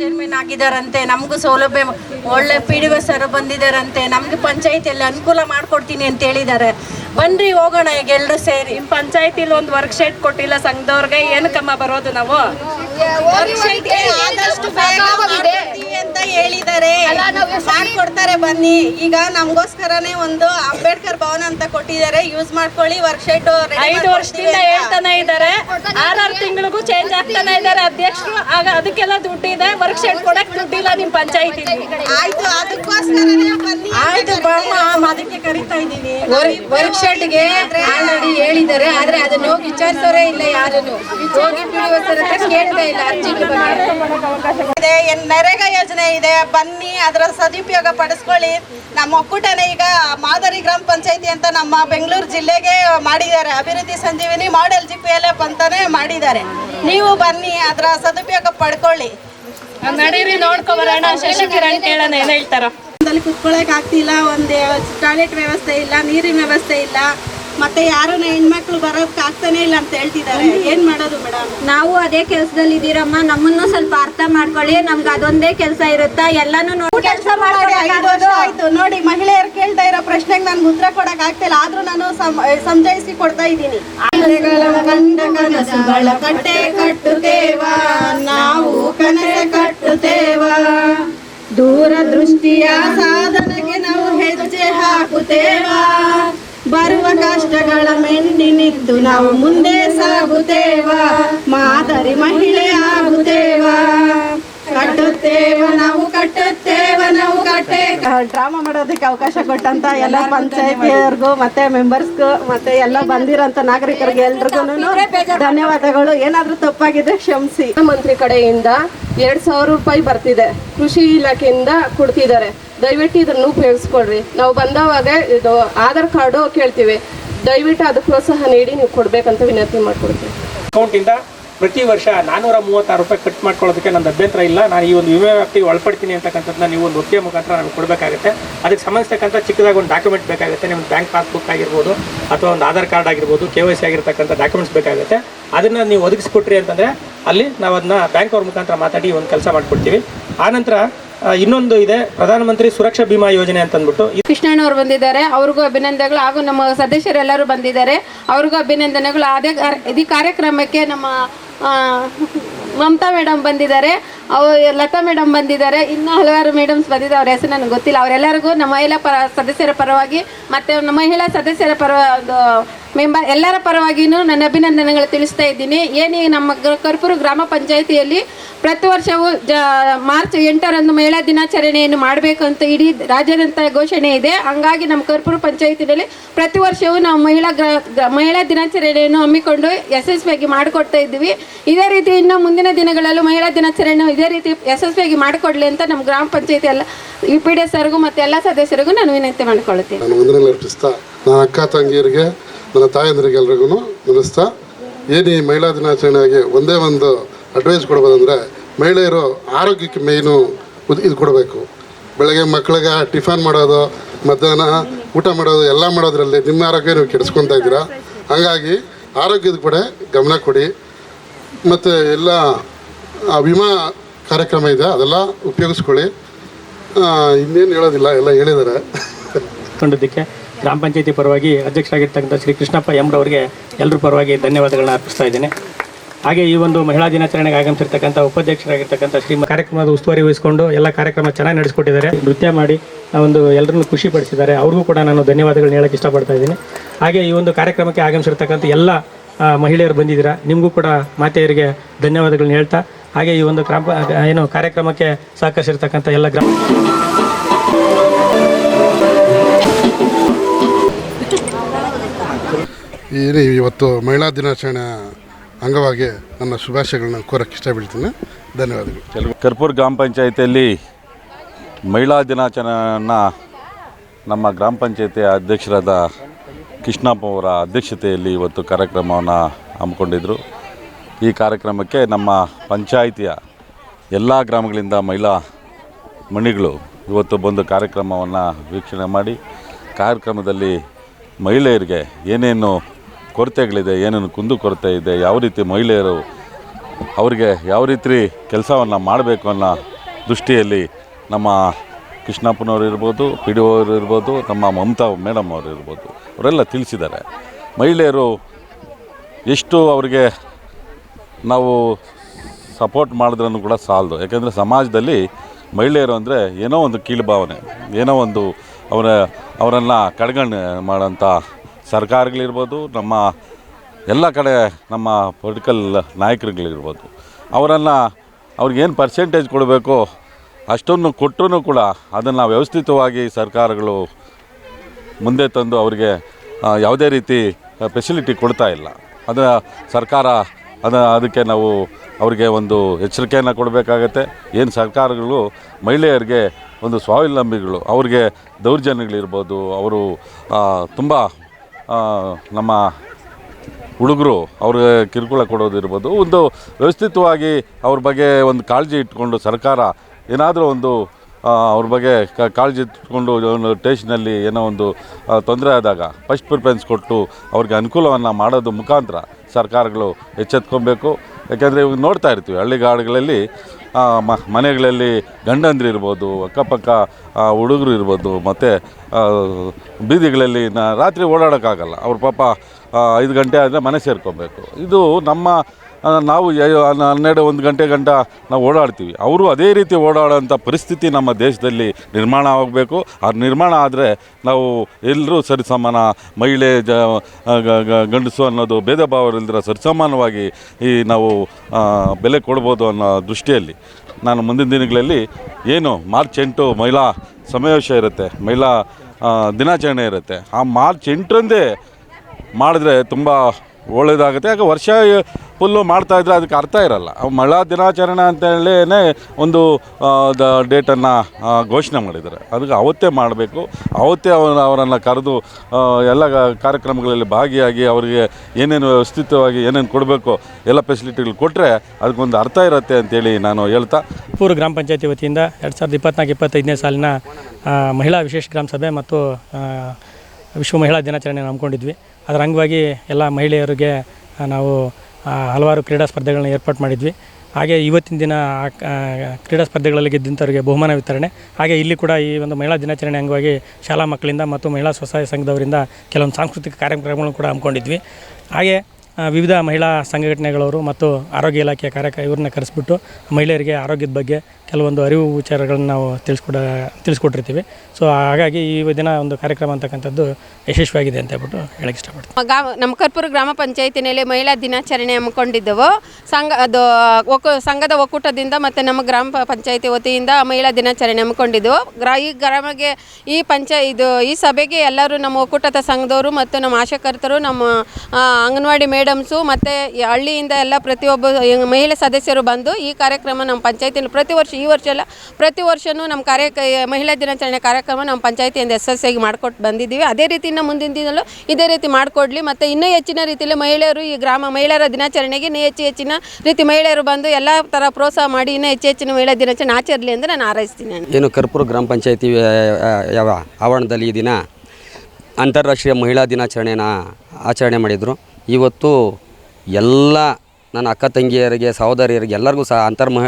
ಚೇರ್ಮನ್ ಆಗಿದಾರಂತೆ ನಮಗೂ ಸೌಲಭ್ಯ ಒಳ್ಳೆ ಪಿ ಡಿ ಸರ್ ಬಂದಿದಾರಂತೆ ನಮ್ಗೆ ಪಂಚಾಯತಿಯಲ್ಲಿ ಅನುಕೂಲ ಮಾಡ್ಕೊಡ್ತೀನಿ ಅಂತ ಹೇಳಿದ್ದಾರೆ. ಬನ್ರಿ ಹೋಗೋಣ ಈಗ ಎಲ್ಲರೂ ಸೇರಿ. ಪಂಚಾಯತಿಲಿ ಒಂದು ವರ್ಕ್ ಶೀಟ್ ಕೊಟ್ಟಿಲ್ಲ ಸಂಘದವ್ರಿಗೆ. ಏನಕ್ಕಮ್ಮ ಬರೋದು ನಾವು? ಹೇಳಿದ್ದಾರೆ ಮಾಡ್ಕೊಡ್ತಾರೆ ಬನ್ನಿ. ಈಗ ನಮಗೋಸ್ಕರನೇ ಒಂದು ಅಂಬೇಡ್ಕರ್ ಭವನ ಅಂತ ಕೊಟ್ಟಿದ್ದಾರೆ. ಯೂಸ್ ಮಾಡ್ಕೊಳ್ಳಿ ವರ್ಕ್ ವರ್ಕ್ಶೈಟ್ ಐದು ವರ್ಷದಿಂದ ಹೇಳ್ತಾನೆ ಇದ್ದಾರೆ. ಆರಾರು ತಿಂಗಳಿಗೂ ಚೇಂಜ್ ಆಗ್ತಾನೆ ಇದ್ದಾರೆ. ಅಧ್ಯಕ್ಷರು ಆಗ ಅದಕ್ಕೆಲ್ಲ ದುಡ್ಡು ಇದೆ ವರ್ಕ್ ಶೀಟ್ ಕೊಡಕ್ ದುಡ್ಡಿಲ್ಲ ನಿಮ್ ಪಂಚಾಯತಿ ಆಯ್ತು ಅದಕ್ಕೋಸ್ಕರನೇ ಬನ್ನಿ ಆಯ್ತು ಬಮ್ಮ ಅದಕ್ಕೆ ಕರಿತಾ ಇದ್ದೀನಿ. ವರ್ಕ್ ಶೆಟ್ಗೆ ಆಲ್ರೆಡಿ ಹೇಳಿದ್ದಾರೆ. ಆದ್ರೆ ಅದನ್ನ ಹೋಗಿ ವಿಚಾರಿಸೋರೇ ಇಲ್ಲ ಯಾರನ್ನು. ಹೋಗಿ ಕೇಳ್ತಾ ಇಲ್ಲ ಅರ್ಜಿ ನರೇಗಾ ಯೋಜನೆ ಇದೆ. ಬನ್ನಿ ಅದರ ಸದುಪಯೋಗ ಪಡಿಸ್ಕೊಳ್ಳಿ. ನಮ್ಮ ಒಕ್ಕೂಟನೇ ಈಗ ಮಾದರಿ ಗ್ರಾಮ ಪಂಚಾಯತಿ ಅಂತ ನಮ್ಮ ಬೆಂಗಳೂರು ಜಿಲ್ಲೆಗೆ ಮಾಡಿದ್ದಾರೆ. ಅಭಿವೃದ್ಧಿ Sanjeevini model G P L F ಅಂತಾನೆ ಮಾಡಿದ್ದಾರೆ. ನೀವು ಬನ್ನಿ ಅದರ ಸದುಪಯೋಗ ಪಡ್ಕೊಳ್ಳಿ. ನಡೀರಿ ನೋಡ್ಕೊಬರೋಣ ಶಶಿಕಿರಣ್ ಕೇಳೋಣ ಏನ್ ಹೇಳ್ತಾರ. ದಲ್ಲಿ ಕುತ್ಕೊಳ್ಳೋಕೆ ಆಗ್ತಿಲ್ಲ ಒಂದು ಟಾಯ್ಲೆಟ್ ವ್ಯವಸ್ಥೆ ಇಲ್ಲ ನೀರಿನ ವ್ಯವಸ್ಥೆ ಇಲ್ಲ. ಮತ್ತೆ ಯಾರು ಹೆಣ್ಮಕ್ಳು ಬರೋಕ್ ಆಗ್ತಾನೆ ಇಲ್ಲ ಅಂತ ಹೇಳ್ತಿದ್ದಾರೆ. ಏನ್ ಮಾಡೋದು ಮೇಡಮ್? ನಾವು ಅದೇ ಕೆಲಸದಲ್ಲಿ ಇದೀರಮ್ಮ ನಮ್ಮನ್ನು ಸ್ವಲ್ಪ ಅರ್ಥ ಮಾಡ್ಕೊಳ್ಳಿ. ನಮ್ಗೆ ಅದೊಂದೇ ಕೆಲಸ ಇರುತ್ತಾ? ಎಲ್ಲಾನು ನೋಡಿ ಕೆಲಸ ಐದು ವರ್ಷ ಆಯ್ತು. ನೋಡಿ ಮಹಿಳೆಯರು ಕೇಳ್ತಾ ಇರೋ ಪ್ರಶ್ನೆಗೆ ನನ್ಗೆ ಉತ್ತರ ಕೊಡಕ್ ಆಗ್ತಿಲ್ಲ ಆದ್ರೂ ನಾನು ಸಂಜಯಿಸಿ ಸಮಜಾಯಿಸಿ ಕೊಡ್ತಾ ಇದ್ದೀನಿ. ಕಟ್ಟೆ ಕಟ್ಟುತ್ತೇವ. ನಾವು ಕನಸ ಕಟ್ಟುತ್ತೇವ. ದೂರದೃಷ್ಟಿಯ ಸಾಧನೆಗೆ ನಾವು ಹೆಜ್ಜೆ ಹಾಕುತ್ತೇವ. ಬರುವ ಕಷ್ಟಗಳ ಮೆಂಡಿನಿತ್ತು ನಾವು ಮುಂದೆ ಸಾಗುತ್ತೇವ ಮಾದರಿ ಮಹಿಳೆ ಆಗುತ್ತೇವ. ಕಟ್ಟುತ್ತೇವ ನಾವು ಕಟ್ಟುತ್ತೇವ ನಾವು ಕಟ್ಟೆ. ಡ್ರಾಮಾ ಮಾಡೋದಕ್ಕೆ ಅವಕಾಶ ಕೊಟ್ಟಂತ ಎಲ್ಲ ಪಂಚಾಯತಿಯವ್ರಿಗೂ ಮತ್ತೆ ಮೆಂಬರ್ಸ್ಗೂ ಮತ್ತೆ ಎಲ್ಲ ಬಂದಿರೋಂಥ ನಾಗರಿಕರಿಗೆ ಎಲ್ರಿಗೂ ಧನ್ಯವಾದಗಳು. ಏನಾದ್ರೂ ತಪ್ಪಾಗಿದೆ ಕ್ಷಮಿಸಿ. ಮಂತ್ರಿ ಕಡೆಯಿಂದ ಎರಡ್ ಸಾವಿರ ರೂಪಾಯಿ ಬರ್ತಿದೆ. ಕೃಷಿ ಇಲಾಖೆಯಿಂದ ಕೊಡ್ತಿದ್ದಾರೆ. ದಯವಿಟ್ಟು ಇದನ್ನು ಉಪಯೋಗಿಸ್ಕೊಳ್ರಿ. ನಾವು ಬಂದವಾಗ ಇದು ಆಧಾರ್ ಕಾರ್ಡು ಕೇಳ್ತೀವಿ. ದಯವಿಟ್ಟು ಅದು ಪ್ರೋತ್ಸಾಹ ನೀಡಿ ನೀವು ಕೊಡಬೇಕಂತ ವಿನಂತಿ ಮಾಡಿಕೊಡ್ತೀವಿ. ಅಕೌಂಟಿಂದ ಪ್ರತಿ ವರ್ಷ ನಾನ್ನೂರ ಮೂವತ್ತಾರು ರೂಪಾಯಿ ಕಟ್ ಮಾಡ್ಕೊಳ್ಳೋದಕ್ಕೆ ನನ್ನ ಅಭ್ಯಂತರ ಇಲ್ಲ. ನಾನು ಈ ಒಂದು ವಿಮೆ ವ್ಯಾಪ್ತಿಗೆ ಒಳಪಡ್ತೀನಿ ಅಂತಕ್ಕಂಥದ್ದನ್ನ ನೀವು ಒಂದು ಒಪ್ಪಿಗೆ ಮುಖಾಂತರ ನನಗೆ ಕೊಡಬೇಕಾಗುತ್ತೆ. ಅದಕ್ಕೆ ಸಂಬಂಧಿಸ್ತಕ್ಕಂಥ ಚಿಕ್ಕದಾಗಿ ಒಂದು ಡಾಕ್ಯುಮೆಂಟ್ ಬೇಕಾಗುತ್ತೆ. ನಿಮ್ಮ ಬ್ಯಾಂಕ್ ಪಾಸ್ಬುಕ್ ಆಗಿರ್ಬೋದು ಅಥವಾ ಒಂದು ಆಧಾರ್ ಕಾರ್ಡ್ ಆಗಿರ್ಬೋದು, ಕೆ ವೈ ಸಿ ಆಗಿರ್ತಕ್ಕಂಥ ಡಾಕ್ಯುಮೆಂಟ್ಸ್ ಬೇಕಾಗುತ್ತೆ. ಅದನ್ನು ನೀವು ಒದಗಿಸ್ಕೊಟ್ರಿ ಅಂತಂದರೆ ಅಲ್ಲಿ ನಾವು ಅದನ್ನ ಬ್ಯಾಂಕ್ ಅವ್ರ ಮುಖಾಂತರ ಮಾತಾಡಿ ಒಂದು ಕೆಲಸ ಮಾಡಿಕೊಡ್ತೀವಿ. ಆನಂತರ ಇನ್ನೊಂದು ಇದೆ ಪ್ರಧಾನಮಂತ್ರಿ ಸುರಕ್ಷಾ ಬಿಮಾ ಯೋಜನೆ ಅಂತಂದ್ಬಿಟ್ಟು. ಕೃಷ್ಣಣ್ಣವ್ರು ಬಂದಿದ್ದಾರೆ, ಅವ್ರಿಗೂ ಅಭಿನಂದನೆಗಳು. ಹಾಗೂ ನಮ್ಮ ಸದಸ್ಯರೆಲ್ಲರೂ ಬಂದಿದ್ದಾರೆ. ಅವ್ರಿಗೂ ಅಭಿನಂದನೆಗಳು. ಅದೇ ಇದೇ ಈ ಕಾರ್ಯಕ್ರಮಕ್ಕೆ ನಮ್ಮ ಮಮತಾ ಮೇಡಮ್ ಬಂದಿದ್ದಾರೆ. ಅವು, ಲತಾ ಮೇಡಮ್ ಬಂದಿದ್ದಾರೆ. ಇನ್ನೂ ಹಲವಾರು ಮೇಡಮ್ಸ್ ಬಂದಿದ್ದಾರೆ. ಅವ್ರ ಹೆಸರು ನನಗೆ ಗೊತ್ತಿಲ್ಲ. ಅವರೆಲ್ಲರಿಗೂ ನಮ್ಮ ಮಹಿಳಾ ಪರ, ಸದಸ್ಯರ ಪರವಾಗಿ, ಮತ್ತು ನಮ್ಮ ಮಹಿಳಾ ಸದಸ್ಯರ ಪರ ಮೆಂಬರ್ ಎಲ್ಲರ ಪರವಾಗಿಯೂ ನನ್ನ ಅಭಿನಂದನೆಗಳು ತಿಳಿಸ್ತಾ ಇದ್ದೀನಿ. ಏನೇ ನಮ್ಮ ಕರ್ಪೂರ ಗ್ರಾಮ ಪಂಚಾಯಿತಿಯಲ್ಲಿ ಪ್ರತಿ ವರ್ಷವೂ ಜ, ಮಾರ್ಚ್ ಎಂಟರಂದು ಮಹಿಳಾ ದಿನಾಚರಣೆಯನ್ನು ಮಾಡಬೇಕು ಅಂತ ಇಡೀ ರಾಜ್ಯಾದ್ಯಂತ ಘೋಷಣೆ ಇದೆ. ಹಂಗಾಗಿ ನಮ್ಮ ಕರ್ಪೂರ ಪಂಚಾಯಿತಿನಲ್ಲಿ ಪ್ರತಿ ವರ್ಷವೂ ನಾವು ಮಹಿಳಾ ಮಹಿಳಾ ದಿನಾಚರಣೆಯನ್ನು ಹಮ್ಮಿಕೊಂಡು ಯಶಸ್ವಿಯಾಗಿ ಮಾಡಿಕೊಡ್ತಾ ಇದ್ದೀವಿ. ಇದೇ ರೀತಿ ಇನ್ನು ಮುಂದಿನ ದಿನಗಳಲ್ಲೂ ಮಹಿಳಾ ದಿನಾಚರಣೆ ಇದೇ ರೀತಿ ಯಶಸ್ವಿಯಾಗಿ ಮಾಡಿಕೊಡ್ಲಿ ಅಂತ ನಮ್ಮ ಗ್ರಾಮ ಪಂಚಾಯಿತಿ ಎಲ್ಲ ಯು ಪಿ ಡಿ ಎಸ್ ಅವ್ರಿಗೂ ಮತ್ತು ಎಲ್ಲ ಸದಸ್ಯರಿಗೂ ನಾನು ವಿನಂತಿ ಮಾಡಿಕೊಳ್ಳುತ್ತೇನೆ ನಾನು ಅಕ್ಕ ತಂಗಿಯರಿಗೆ ನನ್ನ ತಾಯಂದಿರಿಗೆ ಎಲ್ರಿಗೂ ನಮಸ್ತಾ. ಏನು ಈ ಮಹಿಳಾ ದಿನಾಚರಣೆಗೆ ಒಂದೇ ಒಂದು ಅಡ್ವೈಸ್ ಕೊಡ್ಬೋದಂದರೆ, ಮಹಿಳೆಯರು ಆರೋಗ್ಯಕ್ಕೆ ಮೇಯ್ನು ಇದು ಕೊಡಬೇಕು. ಬೆಳಗ್ಗೆ ಮಕ್ಕಳಿಗೆ ಟಿಫನ್ ಮಾಡೋದು, ಮಧ್ಯಾಹ್ನ ಊಟ ಮಾಡೋದು, ಎಲ್ಲ ಮಾಡೋದ್ರಲ್ಲಿ ನಿಮ್ಮ ಆರೋಗ್ಯ ನೀವು ಕೆಡಿಸ್ಕೊತಾ ಇದ್ದೀರಾ? ಹಾಗಾಗಿ ಆರೋಗ್ಯದ ಕಡೆ ಗಮನ ಕೊಡಿ. ಮತ್ತು ಎಲ್ಲ ವಿಮಾ ಕಾರ್ಯಕ್ರಮ ಇದೆ, ಅದೆಲ್ಲ ಉಪಯೋಗಿಸ್ಕೊಳ್ಳಿ. ಇನ್ನೇನು ಹೇಳೋದಿಲ್ಲ, ಎಲ್ಲ ಹೇಳಿದ್ದಾರೆ. ಗ್ರಾಮ ಪಂಚಾಯತಿ ಪರವಾಗಿ ಅಧ್ಯಕ್ಷರಾಗಿರ್ತಕ್ಕಂಥ ಶ್ರೀ ಕೃಷ್ಣಪ್ಪ ಎಂಬ್ರವರಿಗೆ ಎಲ್ಲರೂ ಪರವಾಗಿ ಧನ್ಯವಾದಗಳನ್ನ ಅರ್ಪಿಸ್ತಾ ಇದ್ದೇನೆ. ಹಾಗೆ ಈ ಒಂದು ಮಹಿಳಾ ದಿನಾಚರಣೆಗೆ ಆಗಮಿಸಿರ್ತಕ್ಕಂಥ ಉಪಾಧ್ಯಕ್ಷರಾಗಿರ್ತಕ್ಕಂಥ ಶ್ರೀ ಕಾರ್ಯಕ್ರಮದ ಉಸ್ತುವಾರಿ ವಹಿಸಿಕೊಂಡು ಎಲ್ಲ ಕಾರ್ಯಕ್ರಮ ಚೆನ್ನಾಗಿ ನಡೆಸಿಕೊಟ್ಟಿದ್ದಾರೆ. ನೃತ್ಯ ಮಾಡಿ ಒಂದು ಎಲ್ಲರನ್ನು ಖುಷಿ ಪಡಿಸಿದ್ದಾರೆ ಅವ್ರಿಗೂ ಕೂಡ ನಾನು ಧನ್ಯವಾದಗಳನ್ನ ಹೇಳಕ್ಕೆ ಇಷ್ಟಪಡ್ತಾ ಇದ್ದೀನಿ. ಹಾಗೆ ಈ ಒಂದು ಕಾರ್ಯಕ್ರಮಕ್ಕೆ ಆಗಮಿಸಿರ್ತಕ್ಕಂಥ ಎಲ್ಲ ಮಹಿಳೆಯರು ಬಂದಿದ್ದೀರಾ? ನಿಮಗೂ ಕೂಡ ಮಾತೆಯರಿಗೆ ಧನ್ಯವಾದಗಳನ್ನ ಹೇಳ್ತಾ, ಹಾಗೆ ಈ ಒಂದು ಗ್ರಾಮ ಏನು ಕಾರ್ಯಕ್ರಮಕ್ಕೆ ಸಹಕರಿಸಿರ್ತಕ್ಕಂಥ ಎಲ್ಲ ಗ್ರಾಮ ಏನು ಇವತ್ತು ಮಹಿಳಾ ದಿನಾಚರಣೆ ಅಂಗವಾಗಿ ನನ್ನ ಶುಭಾಶಯಗಳನ್ನ ಕೋರಕ್ಕೆ ಇಷ್ಟಪಡ್ತೀನಿ. ಧನ್ಯವಾದಗಳು. ಕರ್ಪೂರ್ ಗ್ರಾಮ ಪಂಚಾಯಿತಿಯಲ್ಲಿ ಮಹಿಳಾ ದಿನಾಚರಣೆಯನ್ನು ನಮ್ಮ ಗ್ರಾಮ ಪಂಚಾಯಿತಿಯ ಅಧ್ಯಕ್ಷರಾದ ಕೃಷ್ಣಪ್ಪ ಅವರ ಅಧ್ಯಕ್ಷತೆಯಲ್ಲಿ ಇವತ್ತು ಕಾರ್ಯಕ್ರಮವನ್ನು ಹಮ್ಮಿಕೊಂಡಿದ್ದರು ಈ ಕಾರ್ಯಕ್ರಮಕ್ಕೆ ನಮ್ಮ ಪಂಚಾಯಿತಿಯ ಎಲ್ಲ ಗ್ರಾಮಗಳಿಂದ ಮಹಿಳಾ ಮಣಿಗಳು ಇವತ್ತು ಬಂದು ಕಾರ್ಯಕ್ರಮವನ್ನು ವೀಕ್ಷಣೆ ಮಾಡಿ, ಕಾರ್ಯಕ್ರಮದಲ್ಲಿ ಮಹಿಳೆಯರಿಗೆ ಏನೇನು ಕೊರತೆಗಳಿದೆ, ಏನೇನು ಕುಂದು ಕೊರತೆ ಇದೆ, ಯಾವ ರೀತಿ ಮಹಿಳೆಯರು ಅವರಿಗೆ ಯಾವ ರೀತಿ ಕೆಲಸವನ್ನು ಮಾಡಬೇಕು ಅನ್ನೋ ದೃಷ್ಟಿಯಲ್ಲಿ ನಮ್ಮ ಕೃಷ್ಣಪ್ಪನವರು ಇರ್ಬೋದು ಪಿ ಡಿ ಅವರು ಇರ್ಬೋದು, ನಮ್ಮ ಮಮತಾ ಮೇಡಮ್ ಅವರು ಇರ್ಬೋದು, ಅವರೆಲ್ಲ ತಿಳಿಸಿದ್ದಾರೆ. ಮಹಿಳೆಯರು ಎಷ್ಟು ಅವರಿಗೆ ನಾವು ಸಪೋರ್ಟ್ ಮಾಡಿದ್ರೂ ಕೂಡ ಸಾಲದು. ಯಾಕೆಂದರೆ ಸಮಾಜದಲ್ಲಿ ಮಹಿಳೆಯರು ಅಂದರೆ ಏನೋ ಒಂದು ಕೀಳುಭಾವನೆ, ಏನೋ ಒಂದು ಅವರ ಅವರನ್ನು ಕಡೆಗಣನೆ ಮಾಡೋಂಥ ಸರ್ಕಾರಗಳಿರ್ಬೋದು, ನಮ್ಮ ಎಲ್ಲ ಕಡೆ ನಮ್ಮ ಪೊಲಿಟಿಕಲ್ ನಾಯಕರುಗಳಿರ್ಬೋದು, ಅವರನ್ನು ಅವ್ರಿಗೇನು ಪರ್ಸೆಂಟೇಜ್ ಕೊಡಬೇಕು ಅಷ್ಟನ್ನು ಕೊಟ್ಟರೂ ಕೂಡ ಅದನ್ನು ವ್ಯವಸ್ಥಿತವಾಗಿ ಸರ್ಕಾರಗಳು ಮುಂದೆ ತಂದು ಅವರಿಗೆ ಯಾವುದೇ ರೀತಿ ಫೆಸಿಲಿಟಿ ಕೊಡ್ತಾ ಇಲ್ಲ. ಅದು ಸರ್ಕಾರ, ಅದ ಅದಕ್ಕೆ ನಾವು ಅವರಿಗೆ ಒಂದು ಎಚ್ಚರಿಕೆಯನ್ನು ಕೊಡಬೇಕಾಗತ್ತೆ. ಏನು ಸರ್ಕಾರಗಳು, ಮಹಿಳೆಯರಿಗೆ ಒಂದು ಸ್ವಾವಲಂಬಿಗಳು, ಅವ್ರಿಗೆ ದೌರ್ಜನ್ಯಗಳಿರ್ಬೋದು, ಅವರು ತುಂಬ ನಮ್ಮ ಹುಡುಗರು ಅವ್ರಿಗೆ ಕಿರುಕುಳ ಕೊಡೋದಿರ್ಬೋದು. ಒಂದು ವ್ಯವಸ್ಥಿತವಾಗಿ ಅವ್ರ ಬಗ್ಗೆ ಒಂದು ಕಾಳಜಿ ಇಟ್ಕೊಂಡು ಸರ್ಕಾರ ಏನಾದರೂ ಒಂದು ಅವ್ರ ಬಗ್ಗೆ ಕಾಳಜಿ ಇಟ್ಕೊಂಡು ಒಂದು ಟೇಷನಲ್ಲಿ ಏನೋ ಒಂದು ತೊಂದರೆ ಆದಾಗ ಫಸ್ಟ್ ಪ್ರಿಫರೆನ್ಸ್ ಕೊಟ್ಟು ಅವ್ರಿಗೆ ಅನುಕೂಲವನ್ನು ಮಾಡೋದು ಮುಖಾಂತರ ಸರ್ಕಾರಗಳು ಎಚ್ಚೆತ್ಕೊಬೇಕು. ಯಾಕೆಂದರೆ ಇವಾಗ ನೋಡ್ತಾ ಇರ್ತೀವಿ ಹಳ್ಳಿಗಾಡುಗಳಲ್ಲಿ ಮನೆಗಳಲ್ಲಿ ಗಂಡಂದ್ರು ಇರ್ಬೋದು, ಅಕ್ಕಪಕ್ಕ ಹುಡುಗರು ಇರ್ಬೋದು, ಮತ್ತು ಬೀದಿಗಳಲ್ಲಿ ನ, ರಾತ್ರಿ ಓಡಾಡೋಕ್ಕಾಗಲ್ಲ. ಅವ್ರ ಪಾಪ ಐದು ಗಂಟೆ ಆದರೆ ಮನೆ ಸೇರ್ಕೊಬೇಕು. ಇದು ನಮ್ಮ ನಾವು ಹನ್ನೆರಡು ಒಂದು ಗಂಟೆ ಗಂಟ ನಾವು ಓಡಾಡ್ತೀವಿ. ಅವರು ಅದೇ ರೀತಿ ಓಡಾಡೋಂಥ ಪರಿಸ್ಥಿತಿ ನಮ್ಮ ದೇಶದಲ್ಲಿ ನಿರ್ಮಾಣ ಆಗಬೇಕು. ಆ ನಿರ್ಮಾಣ ಆದರೆ ನಾವು ಎಲ್ಲರೂ ಸರಿಸಮಾನ ಮಹಿಳೆ ಜ ಗಂಡಸು ಅನ್ನೋದು ಭೇದ ಭಾವ ಭಾವವಿಲ್ಲದಿರ ಸರಿಸಮಾನವಾಗಿ ಈ ನಾವು ಬೆಲೆ ಕೊಡ್ಬೋದು ಅನ್ನೋ ದೃಷ್ಟಿಯಲ್ಲಿ ನಾನು ಮುಂದಿನ ದಿನಗಳಲ್ಲಿ ಏನು ಮಾರ್ಚ್ ಎಂಟು ಮಹಿಳಾ ಸಮಾವೇಶ ಇರುತ್ತೆ, ಮಹಿಳಾ ದಿನಾಚರಣೆ ಇರುತ್ತೆ. ಆ ಮಾರ್ಚ್ ಎಂಟರಂದೇ ಮಾಡಿದ್ರೆ ತುಂಬ ಒಳ್ಳೆಯದಾಗುತ್ತೆ ಯಾಕೆ ವರ್ಷ ಫುಲ್ಲು ಮಾಡ್ತಾ ಇದ್ರೆ ಅದಕ್ಕೆ ಅರ್ಥ ಇರಲ್ಲ. ಮಳಾ ದಿನಾಚರಣೆ ಅಂತೇಳಿನೇ ಒಂದು ಡೇಟನ್ನು ಘೋಷಣೆ ಮಾಡಿದ್ದಾರೆ. ಅದಕ್ಕೆ ಅವತ್ತೇ ಮಾಡಬೇಕು. ಅವತ್ತೇ ಅವರ ಅವರನ್ನು ಕರೆದು ಎಲ್ಲ ಕಾರ್ಯಕ್ರಮಗಳಲ್ಲಿ ಭಾಗಿಯಾಗಿ ಅವರಿಗೆ ಏನೇನು ವ್ಯವಸ್ಥಿತವಾಗಿ ಏನೇನು ಕೊಡಬೇಕು, ಎಲ್ಲ ಫೆಸಿಲಿಟಿಗಳು ಕೊಟ್ಟರೆ ಅದಕ್ಕೊಂದು ಅರ್ಥ ಇರುತ್ತೆ ಅಂತೇಳಿ ನಾನು ಹೇಳ್ತಾ. ಪೂರ್ವ ಗ್ರಾಮ ಪಂಚಾಯತಿ ವತಿಯಿಂದ ಎರಡು ಸಾವಿರದ ಇಪ್ಪತ್ನಾಲ್ಕು, ಇಪ್ಪತ್ತೈದನೇ ಸಾಲಿನ ಮಹಿಳಾ ವಿಶೇಷ ಗ್ರಾಮ ಸಭೆ ಮತ್ತು ವಿಶ್ವ ಮಹಿಳಾ ದಿನಾಚರಣೆ ಹಮ್ಮಿಕೊಂಡಿದ್ವಿ. ಅದರ ಅಂಗವಾಗಿ ಎಲ್ಲ ಮಹಿಳೆಯರಿಗೆ ನಾವು ಹಲವಾರು ಕ್ರೀಡಾ ಸ್ಪರ್ಧೆಗಳನ್ನ ಏರ್ಪಾಟ್ ಮಾಡಿದ್ವಿ. ಹಾಗೆ ಇವತ್ತಿನ ದಿನ ಕ್ರೀಡಾ ಸ್ಪರ್ಧೆಗಳಲ್ಲಿ ಗೆದ್ದಂಥವ್ರಿಗೆ ಬಹುಮಾನ ವಿತರಣೆ. ಹಾಗೆ ಇಲ್ಲಿ ಕೂಡ ಈ ಒಂದು ಮಹಿಳಾ ದಿನಾಚರಣೆ ಅಂಗವಾಗಿ ಶಾಲಾ ಮಕ್ಕಳಿಂದ ಮತ್ತು ಮಹಿಳಾ ಸ್ವಸಹಾಯ ಸಂಘದವರಿಂದ ಕೆಲವೊಂದು ಸಾಂಸ್ಕೃತಿಕ ಕಾರ್ಯಕ್ರಮಗಳನ್ನು ಕೂಡ ಹಮ್ಮಿಕೊಂಡಿದ್ವಿ. ಹಾಗೆ ವಿವಿಧ ಮಹಿಳಾ ಸಂಘಟನೆಗಳವರು ಮತ್ತು ಆರೋಗ್ಯ ಇಲಾಖೆಯ ಕಾರ್ಯಕ ಇವ್ರನ್ನ ಕರೆಸ್ಬಿಟ್ಟು ಮಹಿಳೆಯರಿಗೆ ಆರೋಗ್ಯದ ಬಗ್ಗೆ ಕೆಲವೊಂದು ಅರಿವು ವಿಚಾರಗಳನ್ನು ನಾವು ತಿಳಿಸ್ಕೊಡ, ತಿಳಿಸ್ಕೊಟ್ಟಿರ್ತೀವಿ. ಸೊ ಹಾಗಾಗಿ ಈ ದಿನ ಒಂದು ಕಾರ್ಯಕ್ರಮ ಅಂತಕ್ಕಂಥದ್ದು ಯಶಸ್ವಿಯಾಗಿದೆ ಅಂತ ಹೇಳ್ಬಿಟ್ಟು ಹೇಳಕ್ಕೆ ಇಷ್ಟಪಡ್ತೀನಿ. ಗಾ ನಮ್ಮ ಕರ್ಪೂರ ಗ್ರಾಮ ಪಂಚಾಯತಿನಲ್ಲಿ ಮಹಿಳಾ ದಿನಾಚರಣೆ ಹಮ್ಮಿಕೊಂಡಿದ್ದೆವು. ಸಂಘ, ಅದು ಒಕ್ಕು ಸಂಘದ ಒಕ್ಕೂಟದಿಂದ ಮತ್ತು ನಮ್ಮ ಗ್ರಾಮ ಪಂಚಾಯತಿ ವತಿಯಿಂದ ಮಹಿಳಾ ದಿನಾಚರಣೆ ಹಮ್ಮಿಕೊಂಡಿದ್ದೆವು. ಗ್ರಾ, ಈ ಗ್ರಾಮಗೆ ಈ ಪಂಚ, ಇದು, ಈ ಸಭೆಗೆ ಎಲ್ಲರೂ ನಮ್ಮ ಒಕ್ಕೂಟದ ಸಂಘದವರು ಮತ್ತು ನಮ್ಮ ಆಶಾಕರ್ತರು, ನಮ್ಮ ಅಂಗನವಾಡಿ ಮೇಡಮ್ಸು ಮತ್ತು ಹಳ್ಳಿಯಿಂದ ಎಲ್ಲ ಪ್ರತಿಯೊಬ್ಬ ಮಹಿಳಾ ಸದಸ್ಯರು ಬಂದು ಈ ಕಾರ್ಯಕ್ರಮ ನಮ್ಮ ಪಂಚಾಯತಿನ ಪ್ರತಿ ವರ್ಷ ಈ ವರ್ಷ ಎಲ್ಲ ಪ್ರತಿ ವರ್ಷವೂ ನಮ್ಮ ಕಾರ್ಯ ಮಹಿಳಾ ದಿನಾಚರಣೆ ಕಾರ್ಯಕ್ರಮ ನಮ್ಮ ಪಂಚಾಯತಿಯಿಂದ ಯಶಸ್ವಿಯಾಗಿ ಮಾಡಿಕೊಟ್ಟು ಬಂದಿದ್ದೀವಿ. ಅದೇ ರೀತಿ ಇನ್ನು ಮುಂದಿನ ದಿನಲ್ಲೂ ಇದೇ ರೀತಿ ಮಾಡಿಕೊಡ್ಲಿ. ಮತ್ತು ಇನ್ನೂ ಹೆಚ್ಚಿನ ರೀತಿಯಲ್ಲಿ ಮಹಿಳೆಯರು ಈ ಗ್ರಾಮ ಮಹಿಳೆಯರ ದಿನಾಚರಣೆಗೆ ಇನ್ನೂ ಹೆಚ್ಚು ಹೆಚ್ಚಿನ ರೀತಿ ಮಹಿಳೆಯರು ಬಂದು ಎಲ್ಲ ಥರ ಪ್ರೋತ್ಸಾಹ ಮಾಡಿ ಇನ್ನೂ ಹೆಚ್ಚು ಹೆಚ್ಚಿನ ಮಹಿಳಾ ದಿನಾಚರಣೆ ಆಚರಲಿ ಎಂದು ನಾನು ಹಾರೈಸ್ತೀನಿ ಏನು ಕರ್ಪೂರ ಗ್ರಾಮ ಪಂಚಾಯತಿ ಯಾವ ಆವರಣದಲ್ಲಿ ಈ ದಿನ ಅಂತಾರಾಷ್ಟ್ರೀಯ ಮಹಿಳಾ ದಿನಾಚರಣೆಯನ್ನು ಆಚರಣೆ ಮಾಡಿದರು. ಇವತ್ತು ಎಲ್ಲ ನನ್ನ ಅಕ್ಕ ತಂಗಿಯರಿಗೆ ಸಹೋದರಿಯರಿಗೆ ಎಲ್ಲರಿಗೂ ಸಹ ಅಂತರ್ ಮಹ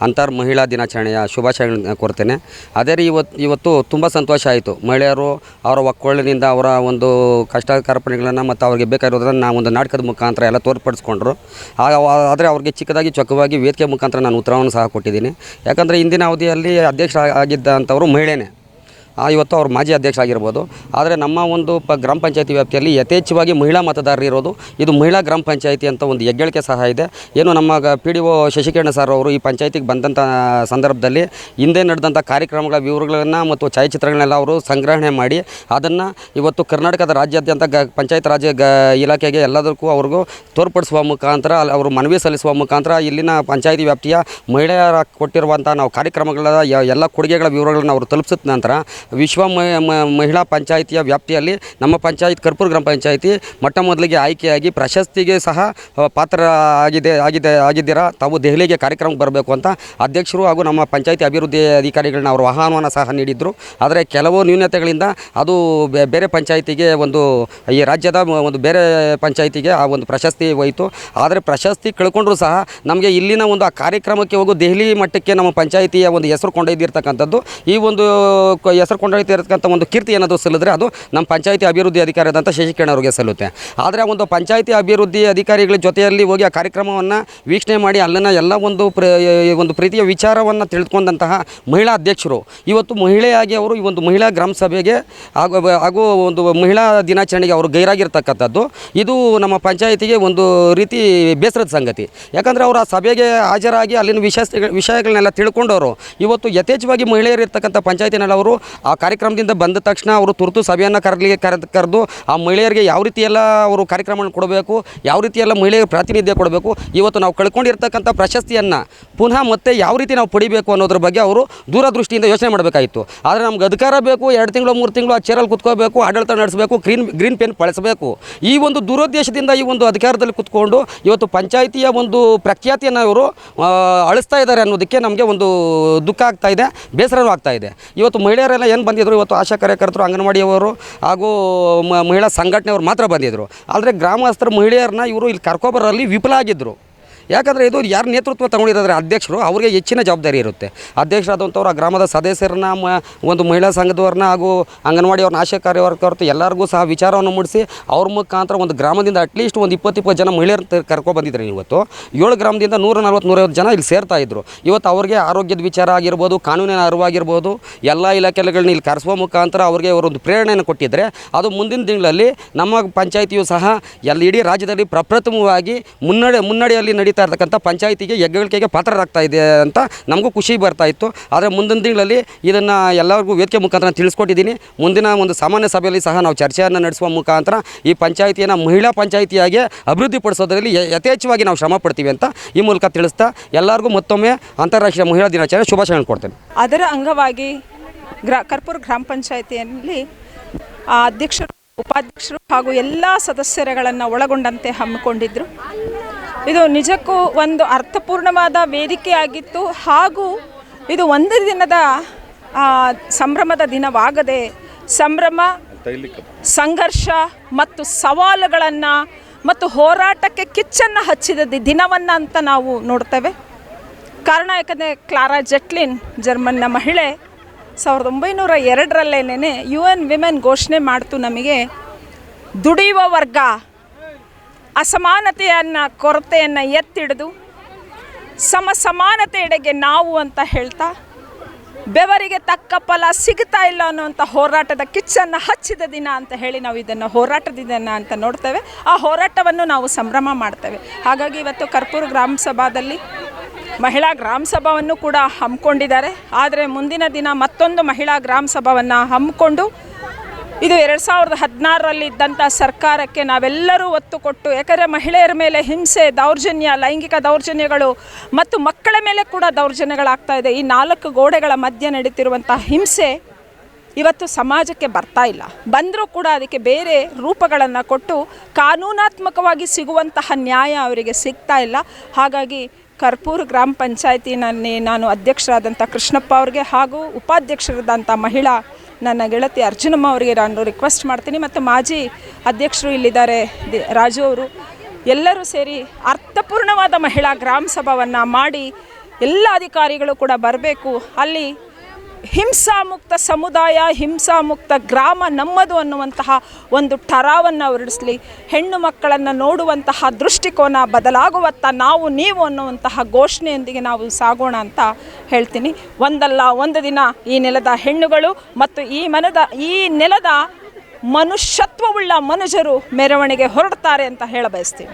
ಅಂತರ್ ಮಹಿಳಾ ದಿನಾಚರಣೆಯ ಶುಭಾಶಯಗಳನ್ನ ಕೋರ್ತೇನೆ ಅದೇ ರೀ ಇವತ್ತು ಇವತ್ತು ತುಂಬ ಸಂತೋಷ ಆಯಿತು. ಮಹಿಳೆಯರು ಅವರ ಒಕ್ಕೊಳ್ಳಿನಿಂದ ಅವರ ಒಂದು ಕಷ್ಟ ಕಾರ್ಪಣ್ಯಗಳನ್ನು ಮತ್ತು ಅವ್ರಿಗೆ ಬೇಕಾಗಿರೋದನ್ನು ನಾವು ಒಂದು ನಾಟಕದ ಮುಖಾಂತರ ಎಲ್ಲ ತೋರ್ಪಡಿಸ್ಕೊಂಡ್ರು. ಆಗ ಆದರೆ ಅವ್ರಿಗೆ ಚಿಕ್ಕದಾಗಿ ಚೊಕ್ಕವಾಗಿ ವೇದಿಕೆ ಮುಖಾಂತರ ನಾನು ಉತ್ತರವನ್ನು ಸಹ ಕೊಟ್ಟಿದ್ದೀನಿ. ಯಾಕಂದರೆ ಇಂದಿನ ಅವಧಿಯಲ್ಲಿ ಅಧ್ಯಕ್ಷ ಆಗಿದ್ದಂಥವರು ಮಹಿಳೆನೇ. ಆ, ಇವತ್ತು ಅವ್ರ ಮಾಜಿ ಅಧ್ಯಕ್ಷ ಆಗಿರ್ಬೋದು ಆದರೆ ನಮ್ಮ ಒಂದು ಪ ಗ್ರಾಮ ಪಂಚಾಯತಿ ವ್ಯಾಪ್ತಿಯಲ್ಲಿ ಯಥೇಚ್ಛವಾಗಿ ಮಹಿಳಾ ಮತದಾರರು ಇರೋದು. ಇದು ಮಹಿಳಾ ಗ್ರಾಮ ಪಂಚಾಯತಿ ಅಂತ ಒಂದು ಹೆಗ್ಗಳಿಕೆ ಸಹ ಇದೆ. ಏನು ನಮ್ಮ P D O Shashikirana sir ಅವರು ಈ ಪಂಚಾಯತಿಗೆ ಬಂದಂಥ ಸಂದರ್ಭದಲ್ಲಿ ಹಿಂದೆ ನಡೆದಂಥ ಕಾರ್ಯಕ್ರಮಗಳ ವಿವರಗಳನ್ನು ಮತ್ತು ಛಾಯಾಚಿತ್ರಗಳನ್ನೆಲ್ಲ ಅವರು ಸಂಗ್ರಹಣೆ ಮಾಡಿ ಅದನ್ನು ಇವತ್ತು ಕರ್ನಾಟಕದ ರಾಜ್ಯಾದ್ಯಂತ ಗ ಪಂಚಾಯತ್ ರಾಜ್ಯ ಗ ಇಲಾಖೆಗೆ ಎಲ್ಲದಕ್ಕೂ ಅವ್ರಿಗೂ ತೋರ್ಪಡಿಸುವ ಮುಖಾಂತರ ಅವರು ಮನವಿ ಸಲ್ಲಿಸುವ ಮುಖಾಂತರ ಇಲ್ಲಿನ ಪಂಚಾಯತಿ ವ್ಯಾಪ್ತಿಯ ಮಹಿಳೆಯರ ಕೊಟ್ಟಿರುವಂಥ ನಾವು ಕಾರ್ಯಕ್ರಮಗಳ ಎಲ್ಲ ಕೊಡುಗೆಗಳ ವಿವರಗಳನ್ನು ಅವರು ತಲುಪಿಸಿದ ನಂತರ ವಿಶ್ವ ಮಹಿಳಾ ಪಂಚಾಯಿತಿಯ ವ್ಯಾಪ್ತಿಯಲ್ಲಿ ನಮ್ಮ ಪಂಚಾಯತ್ ಕರ್ಪೂರ್ ಗ್ರಾಮ ಪಂಚಾಯಿತಿ ಮೊಟ್ಟ ಮೊದಲಿಗೆ ಆಯ್ಕೆಯಾಗಿ ಪ್ರಶಸ್ತಿಗೆ ಸಹ ಪಾತ್ರ ಆಗಿದೆ ಆಗಿದೆ, ಆಗಿದ್ದೀರಾ? ತಾವು ದೆಹಲಿಗೆ ಕಾರ್ಯಕ್ರಮಕ್ಕೆ ಬರಬೇಕು ಅಂತ ಅಧ್ಯಕ್ಷರು ಹಾಗೂ ನಮ್ಮ ಪಂಚಾಯಿತಿ ಅಭಿವೃದ್ಧಿ ಅಧಿಕಾರಿಗಳನ್ನ ಅವರು ಆಹ್ವಾನ ಸಹ ನೀಡಿದ್ದರು ಆದರೆ ಕೆಲವು ನ್ಯೂನತೆಗಳಿಂದ ಅದು ಬೇರೆ ಪಂಚಾಯಿತಿಗೆ ಒಂದು, ಈ ರಾಜ್ಯದ ಒಂದು ಬೇರೆ ಪಂಚಾಯಿತಿಗೆ ಆ ಒಂದು ಪ್ರಶಸ್ತಿ ಹೋಯಿತು. ಆದರೆ ಪ್ರಶಸ್ತಿ ಕಳ್ಕೊಂಡ್ರೂ ಸಹ ನಮಗೆ ಇಲ್ಲಿನ ಒಂದು ಆ ಕಾರ್ಯಕ್ರಮಕ್ಕೆ ಹೋಗು ದೆಹಲಿ ಮಟ್ಟಕ್ಕೆ ನಮ್ಮ ಪಂಚಾಯಿತಿಯ ಒಂದು ಹೆಸರು ಕೊಂಡೊಯ್ದಿರ್ತಕ್ಕಂಥದ್ದು. ಈ ಒಂದು ಹೆಸರು ಕೊಂಡೊಯ್ತಿರ್ತಕ್ಕಂಥ ಒಂದು ಕೀರ್ತಿ ಏನಾದರೂ ಸಲ್ಲಿದ್ರೆ ಅದು ನಮ್ಮ ಪಂಚಾಯತಿ ಅಭಿವೃದ್ಧಿ ಅಧಿಕಾರಿಯಾದಂಥ ಶಶಿಕಿರಣ್ ಅವರಿಗೆ ಸಲ್ಲುತ್ತೆ. ಆದರೆ ಒಂದು ಪಂಚಾಯಿತಿ ಅಭಿವೃದ್ಧಿ ಅಧಿಕಾರಿಗಳ ಜೊತೆಯಲ್ಲಿ ಹೋಗಿ ಆ ಕಾರ್ಯಕ್ರಮವನ್ನು ವೀಕ್ಷಣೆ ಮಾಡಿ ಅಲ್ಲಿನ ಎಲ್ಲ ಒಂದು ಪ್ರ ಒಂದು ಪ್ರೀತಿಯ ವಿಚಾರವನ್ನು ತಿಳಿದುಕೊಂಡಂತಹ ಮಹಿಳಾ ಅಧ್ಯಕ್ಷರು. ಇವತ್ತು ಮಹಿಳೆಯಾಗಿ ಅವರು ಈ ಒಂದು ಮಹಿಳಾ ಗ್ರಾಮ ಸಭೆಗೆ ಹಾಗೂ ಒಂದು ಮಹಿಳಾ ದಿನಾಚರಣೆಗೆ ಅವರು ಗೈರಾಗಿರ್ತಕ್ಕಂಥದ್ದು. ಇದು ನಮ್ಮ ಪಂಚಾಯಿತಿಗೆ ಒಂದು ರೀತಿ ಬೇಸರದ ಸಂಗತಿ. ಯಾಕಂದರೆ ಅವರು ಆ ಸಭೆಗೆ ಹಾಜರಾಗಿ ಅಲ್ಲಿನ ವಿಷಯ ವಿಷಯಗಳನ್ನೆಲ್ಲ ತಿಳ್ಕೊಂಡವರು. ಇವತ್ತು ಯಥೇಚ್ಛವಾಗಿ ಮಹಿಳೆಯರು ಇರ್ತಕ್ಕಂಥ ಪಂಚಾಯತಿನಲ್ಲಿ ಅವರು ಆ ಕಾರ್ಯಕ್ರಮದಿಂದ ಬಂದ ತಕ್ಷಣ ಅವರು ತುರ್ತು ಸಭೆಯನ್ನು ಕರಲಿಕ್ಕೆ ಕರೆದು ಕರೆದು ಆ ಮಹಿಳೆಯರಿಗೆ ಯಾವ ರೀತಿಯೆಲ್ಲ ಅವರು ಕಾರ್ಯಕ್ರಮವನ್ನು ಕೊಡಬೇಕು ಯಾವ ರೀತಿಯೆಲ್ಲ ಮಹಿಳೆಯರಿಗೆ ಪ್ರಾತಿನಿಧ್ಯ ಕೊಡಬೇಕು ಇವತ್ತು ನಾವು ಕಳ್ಕೊಂಡಿರ್ತಕ್ಕಂಥ ಪ್ರಶಸ್ತಿಯನ್ನು ಪುನಃ ಮತ್ತೆ ಯಾವ ರೀತಿ ನಾವು ಪಡಿಬೇಕು ಅನ್ನೋದ್ರ ಬಗ್ಗೆ ಅವರು ದೂರದೃಷ್ಟಿಯಿಂದ ಯೋಚನೆ ಮಾಡಬೇಕಾಯಿತು ಆದರೆ ನಮ್ಗೆ ಅಧಿಕಾರ ಬೇಕು ಎರಡು ತಿಂಗಳು ಮೂರು ತಿಂಗಳು ಆ ಚೇರಲ್ಲಿ ಕುತ್ಕೋಬೇಕು ಆಡಳಿತ ನಡೆಸಬೇಕು ಗ್ರೀನ್ ಗ್ರೀನ್ ಪೆನ್ ಬಳಸಬೇಕು. ಈ ಒಂದು ದುರುದ್ದೇಶದಿಂದ ಈ ಒಂದು ಅಧಿಕಾರದಲ್ಲಿ ಕುತ್ಕೊಂಡು ಇವತ್ತು ಪಂಚಾಯಿತಿಯ ಒಂದು ಪ್ರಖ್ಯಾತಿಯನ್ನು ಇವರು ಆ, ಅಳಿಸ್ತಾ ಇದ್ದಾರೆ ಅನ್ನೋದಕ್ಕೆ ನಮಗೆ ಒಂದು ದುಃಖ ಆಗ್ತಾ ಇದೆ ಬೇಸರವೂ ಆಗ್ತಾ ಇದೆ. ಇವತ್ತು ಮಹಿಳೆಯರೆಲ್ಲ ಏನು ಬಂದಿದ್ದರು ಇವತ್ತು ಆಶಾ ಕಾರ್ಯಕರ್ತರು, ಅಂಗನವಾಡಿಯವರು ಹಾಗೂ ಮಹಿಳಾ ಸಂಘಟನೆಯವರು ಮಾತ್ರ ಬಂದಿದ್ದರು ಆದರೆ ಗ್ರಾಮಸ್ಥರು, ಮಹಿಳೆಯರನ್ನ ಇವರು ಇಲ್ಲಿ ಕರ್ಕೊಬರಲ್ಲಿ ವಿಫಲ ಆಗಿದ್ದರು ಯಾಕಂದರೆ ಇದು ಯಾರು ನೇತೃತ್ವ ತಗೊಂಡಿರೋದ್ರೆ ಅಧ್ಯಕ್ಷರು, ಅವರಿಗೆ ಹೆಚ್ಚಿನ ಜವಾಬ್ದಾರಿ ಇರುತ್ತೆ. ಅಧ್ಯಕ್ಷರಾದಂಥವ್ರು ಆ ಗ್ರಾಮದ ಸದಸ್ಯರನ್ನ, ಮ, ಒಂದು ಮಹಿಳಾ ಸಂಘದವ್ರನ್ನ ಹಾಗೂ ಅಂಗನವಾಡಿಯವ್ರನ್ನ, ಆಶಾ ಕಾರ್ಯವರ್ಕರ್ತು ಎಲ್ಲರಿಗೂ ಸಹ ವಿಚಾರವನ್ನು ಮೂಡಿಸಿ ಅವ್ರ ಮುಖಾಂತರ ಒಂದು ಗ್ರಾಮದಿಂದ ಅಟ್ಲೀಸ್ಟ್ ಒಂದು ಇಪ್ಪತ್ತು ಇಪ್ಪತ್ತು ಜನ ಮಹಿಳೆಯರು ಬಂದಿದ್ದಾರೆ ಇವತ್ತು. ಏಳು ಗ್ರಾಮದಿಂದ ನೂರ ನಲ್ವತ್ತು ನೂರೈವತ್ತು ಜನ ಇಲ್ಲಿ ಸೇರ್ತಾ ಇದ್ದರು ಇವತ್ತು ಅವ್ರಿಗೆ ಆರೋಗ್ಯದ ವಿಚಾರ ಆಗಿರ್ಬೋದು, ಕಾನೂನಿನ ಅರಿವಾಗಿರ್ಬೋದು, ಎಲ್ಲ ಇಲಾಖೆಗಳನ್ನ ಇಲ್ಲಿ ಕರೆಸುವ ಮುಖಾಂತರ ಅವ್ರಿಗೆ ಅವರೊಂದು ಪ್ರೇರಣೆಯನ್ನು ಕೊಟ್ಟಿದ್ದರೆ. ಅದು ಮುಂದಿನ ತಿಂಗಳಲ್ಲಿ ನಮ್ಮ ಪಂಚಾಯಿತಿಯು ಸಹ ಎಲ್ಲ ಇಡೀ ರಾಜ್ಯದಲ್ಲಿ ಪ್ರಪ್ರಥಮವಾಗಿ ಮುನ್ನಡೆ, ಮುನ್ನಡೆಯಲ್ಲಿ ನಡೀತಾ ನಡೀತಾ ಇರ್ತಕ್ಕಂಥ ಪಂಚಾಯಿತಿಗೆ ಹೆಗ್ಗಳಿಕೆಗೆ ಪಾತ್ರರಾಗ್ತಾ ಇದೆ ಅಂತ ನಮಗೂ ಖುಷಿ ಬರ್ತಾ ಇತ್ತು. ಆದರೆ ಮುಂದಿನ ತಿಂಗಳಲ್ಲಿ ಇದನ್ನು ಎಲ್ಲರಿಗೂ ವೇದಿಕೆ ಮುಖಾಂತರ ತಿಳಿಸ್ಕೊಟ್ಟಿದ್ದೀನಿ. ಮುಂದಿನ ಒಂದು ಸಾಮಾನ್ಯ ಸಭೆಯಲ್ಲಿ ಸಹ ನಾವು ಚರ್ಚೆಯನ್ನು ನಡೆಸುವ ಮುಖಾಂತರ ಈ ಪಂಚಾಯಿತಿಯನ್ನು ಮಹಿಳಾ ಪಂಚಾಯಿತಿಯಾಗಿ ಅಭಿವೃದ್ಧಿಪಡಿಸೋದ್ರಲ್ಲಿ ಯಥೇಚ್ಛವಾಗಿ ನಾವು ಶ್ರಮ ಪಡ್ತೀವಿ ಅಂತ ಈ ಮೂಲಕ ತಿಳಿಸ್ತಾ ಎಲ್ಲರಿಗೂ ಮತ್ತೊಮ್ಮೆ ಅಂತಾರಾಷ್ಟ್ರೀಯ ಮಹಿಳಾ ದಿನಾಚರಣೆ ಶುಭಾಶಯಗಳನ್ನು ಕೊಡ್ತೇನೆ ಅದರ ಅಂಗವಾಗಿ ಗ್ರಾ ಕರ್ಪೂರ ಗ್ರಾಮ ಪಂಚಾಯಿತಿಯಲ್ಲಿ ಅಧ್ಯಕ್ಷರು, ಉಪಾಧ್ಯಕ್ಷರು ಹಾಗೂ ಎಲ್ಲ ಸದಸ್ಯರುಗಳನ್ನು ಒಳಗೊಂಡಂತೆ ಹಮ್ಮಿಕೊಂಡಿದ್ದರು ಇದು ನಿಜಕ್ಕೂ ಒಂದು ಅರ್ಥಪೂರ್ಣವಾದ ವೇದಿಕೆಯಾಗಿತ್ತು ಹಾಗೂ ಇದು ಒಂದು ದಿನದ ಸಂಭ್ರಮದ ದಿನವಾಗದೆ ಸಂಭ್ರಮ, ಸಂಘರ್ಷ ಮತ್ತು ಸವಾಲುಗಳನ್ನು ಮತ್ತು ಹೋರಾಟಕ್ಕೆ ಕಿಚ್ಚನ್ನು ಹಚ್ಚಿದ ದಿನವನ್ನು ಅಂತ ನಾವು ನೋಡ್ತೇವೆ. ಕಾರಣ ಯಾಕಂದರೆ ಕ್ಲಾರಾ ಜೆಟ್ಲಿನ್, ಜರ್ಮನ್ನ ಮಹಿಳೆ, ಸಾವಿರದ ಒಂಬೈನೂರ ಎರಡರಲ್ಲೇನೆ ಯು ಎನ್ ವಿಮೆನ್ ಘೋಷಣೆ ಮಾಡ್ತು ನಮಗೆ, ದುಡಿಯುವ ವರ್ಗ ಅಸಮಾನತೆಯನ್ನು, ಕೊರತೆಯನ್ನು ಎತ್ತಿಡಿದು, ಸಮ ಸಮಾನತೆಯೆಡೆಗೆ ನಾವು ಅಂತ ಹೇಳ್ತಾ, ಬೆವರಿಗೆ ತಕ್ಕ ಫಲ ಸಿಗ್ತಾ ಇಲ್ಲ ಅನ್ನುವಂಥ ಹೋರಾಟದ ಕಿಚ್ಚನ್ನು ಹಚ್ಚಿದ ದಿನ ಅಂತ ಹೇಳಿ ನಾವು ಇದನ್ನು ಹೋರಾಟದ ದಿನ ಅಂತ ನೋಡ್ತೇವೆ. ಆ ಹೋರಾಟವನ್ನು ನಾವು ಸಂಭ್ರಮ ಮಾಡ್ತೇವೆ. ಹಾಗಾಗಿ ಇವತ್ತು ಕರ್ಪೂರ ಗ್ರಾಮ ಸಭಾದಲ್ಲಿ ಮಹಿಳಾ ಗ್ರಾಮ ಸಭಾವನ್ನು ಕೂಡ ಹಮ್ಮಿಕೊಂಡಿದ್ದಾರೆ. ಆದರೆ ಮುಂದಿನ ದಿನ ಮತ್ತೊಂದು ಮಹಿಳಾ ಗ್ರಾಮ ಸಭಾವನ್ನು ಹಮ್ಮಿಕೊಂಡು ಇದು ಎರಡು ಸಾವಿರದ ಹದಿನಾರರಲ್ಲಿ ಇದ್ದಂಥ ಸರ್ಕಾರಕ್ಕೆ ನಾವೆಲ್ಲರೂ ಒತ್ತು ಕೊಟ್ಟು, ಯಾಕಂದರೆ ಮಹಿಳೆಯರ ಮೇಲೆ ಹಿಂಸೆ, ದೌರ್ಜನ್ಯ, ಲೈಂಗಿಕ ದೌರ್ಜನ್ಯಗಳು ಮತ್ತು ಮಕ್ಕಳ ಮೇಲೆ ಕೂಡ ದೌರ್ಜನ್ಯಗಳಾಗ್ತಾ ಇದೆ. ಈ ನಾಲ್ಕು ಗೋಡೆಗಳ ಮಧ್ಯೆ ನಡೀತಿರುವಂಥ ಹಿಂಸೆ ಇವತ್ತು ಸಮಾಜಕ್ಕೆ ಬರ್ತಾ ಇಲ್ಲ. ಬಂದರೂ ಕೂಡ ಅದಕ್ಕೆ ಬೇರೆ ರೂಪಗಳನ್ನು ಕೊಟ್ಟು ಕಾನೂನಾತ್ಮಕವಾಗಿ ಸಿಗುವಂತಹ ನ್ಯಾಯ ಅವರಿಗೆ ಸಿಗ್ತಾ ಇಲ್ಲ. ಹಾಗಾಗಿ ಕರ್ಪೂರ್ ಗ್ರಾಮ ಪಂಚಾಯತಿನಲ್ಲಿ ನಾನು ಅಧ್ಯಕ್ಷರಾದಂಥ ಕೃಷ್ಣಪ್ಪ ಅವ್ರಿಗೆ ಹಾಗೂ ಉಪಾಧ್ಯಕ್ಷರಾದಂಥ ಮಹಿಳಾ ನನ್ನ ಗೆಳತಿ ಅರ್ಜುನಮ್ಮ ಅವರಿಗೆ ನಾನು ರಿಕ್ವೆಸ್ಟ್ ಮಾಡ್ತೀನಿ ಮತ್ತು ಮಾಜಿ ಅಧ್ಯಕ್ಷರು ಇಲ್ಲಿದ್ದಾರೆ ರಾಜು ಅವರು. ಎಲ್ಲರೂ ಸೇರಿ ಅರ್ಥಪೂರ್ಣವಾದ ಮಹಿಳಾ ಗ್ರಾಮ ಸಭಾವನ್ನು ಮಾಡಿ ಎಲ್ಲ ಅಧಿಕಾರಿಗಳು ಕೂಡ ಬರಬೇಕು. ಅಲ್ಲಿ ಹಿಂಸಾಮುಕ್ತ ಸಮುದಾಯ, ಹಿಂಸಾಮುಕ್ತ ಗ್ರಾಮ ನಮ್ಮದು ಅನ್ನುವಂತಹ ಒಂದು ಠರಾವನ್ನು ಹೊರಡಿಸಲಿ. ಹೆಣ್ಣು ಮಕ್ಕಳನ್ನು ನೋಡುವಂತಹ ದೃಷ್ಟಿಕೋನ ಬದಲಾಗುವತ್ತ ನಾವು ನೀವು ಅನ್ನುವಂತಹ ಘೋಷಣೆಯೊಂದಿಗೆ ನಾವು ಸಾಗೋಣ ಅಂತ ಹೇಳ್ತೀನಿ. ಒಂದಲ್ಲ ಒಂದು ದಿನ ಈ ನೆಲದ ಹೆಣ್ಣುಗಳು ಮತ್ತು ಈ ಮನದ, ಈ ನೆಲದ ಮನುಷ್ಯತ್ವವುಳ್ಳ ಮನುಜರು ಮೆರವಣಿಗೆ ಹೊರಡ್ತಾರೆ ಅಂತ ಹೇಳ ಬಯಸ್ತೀನಿ.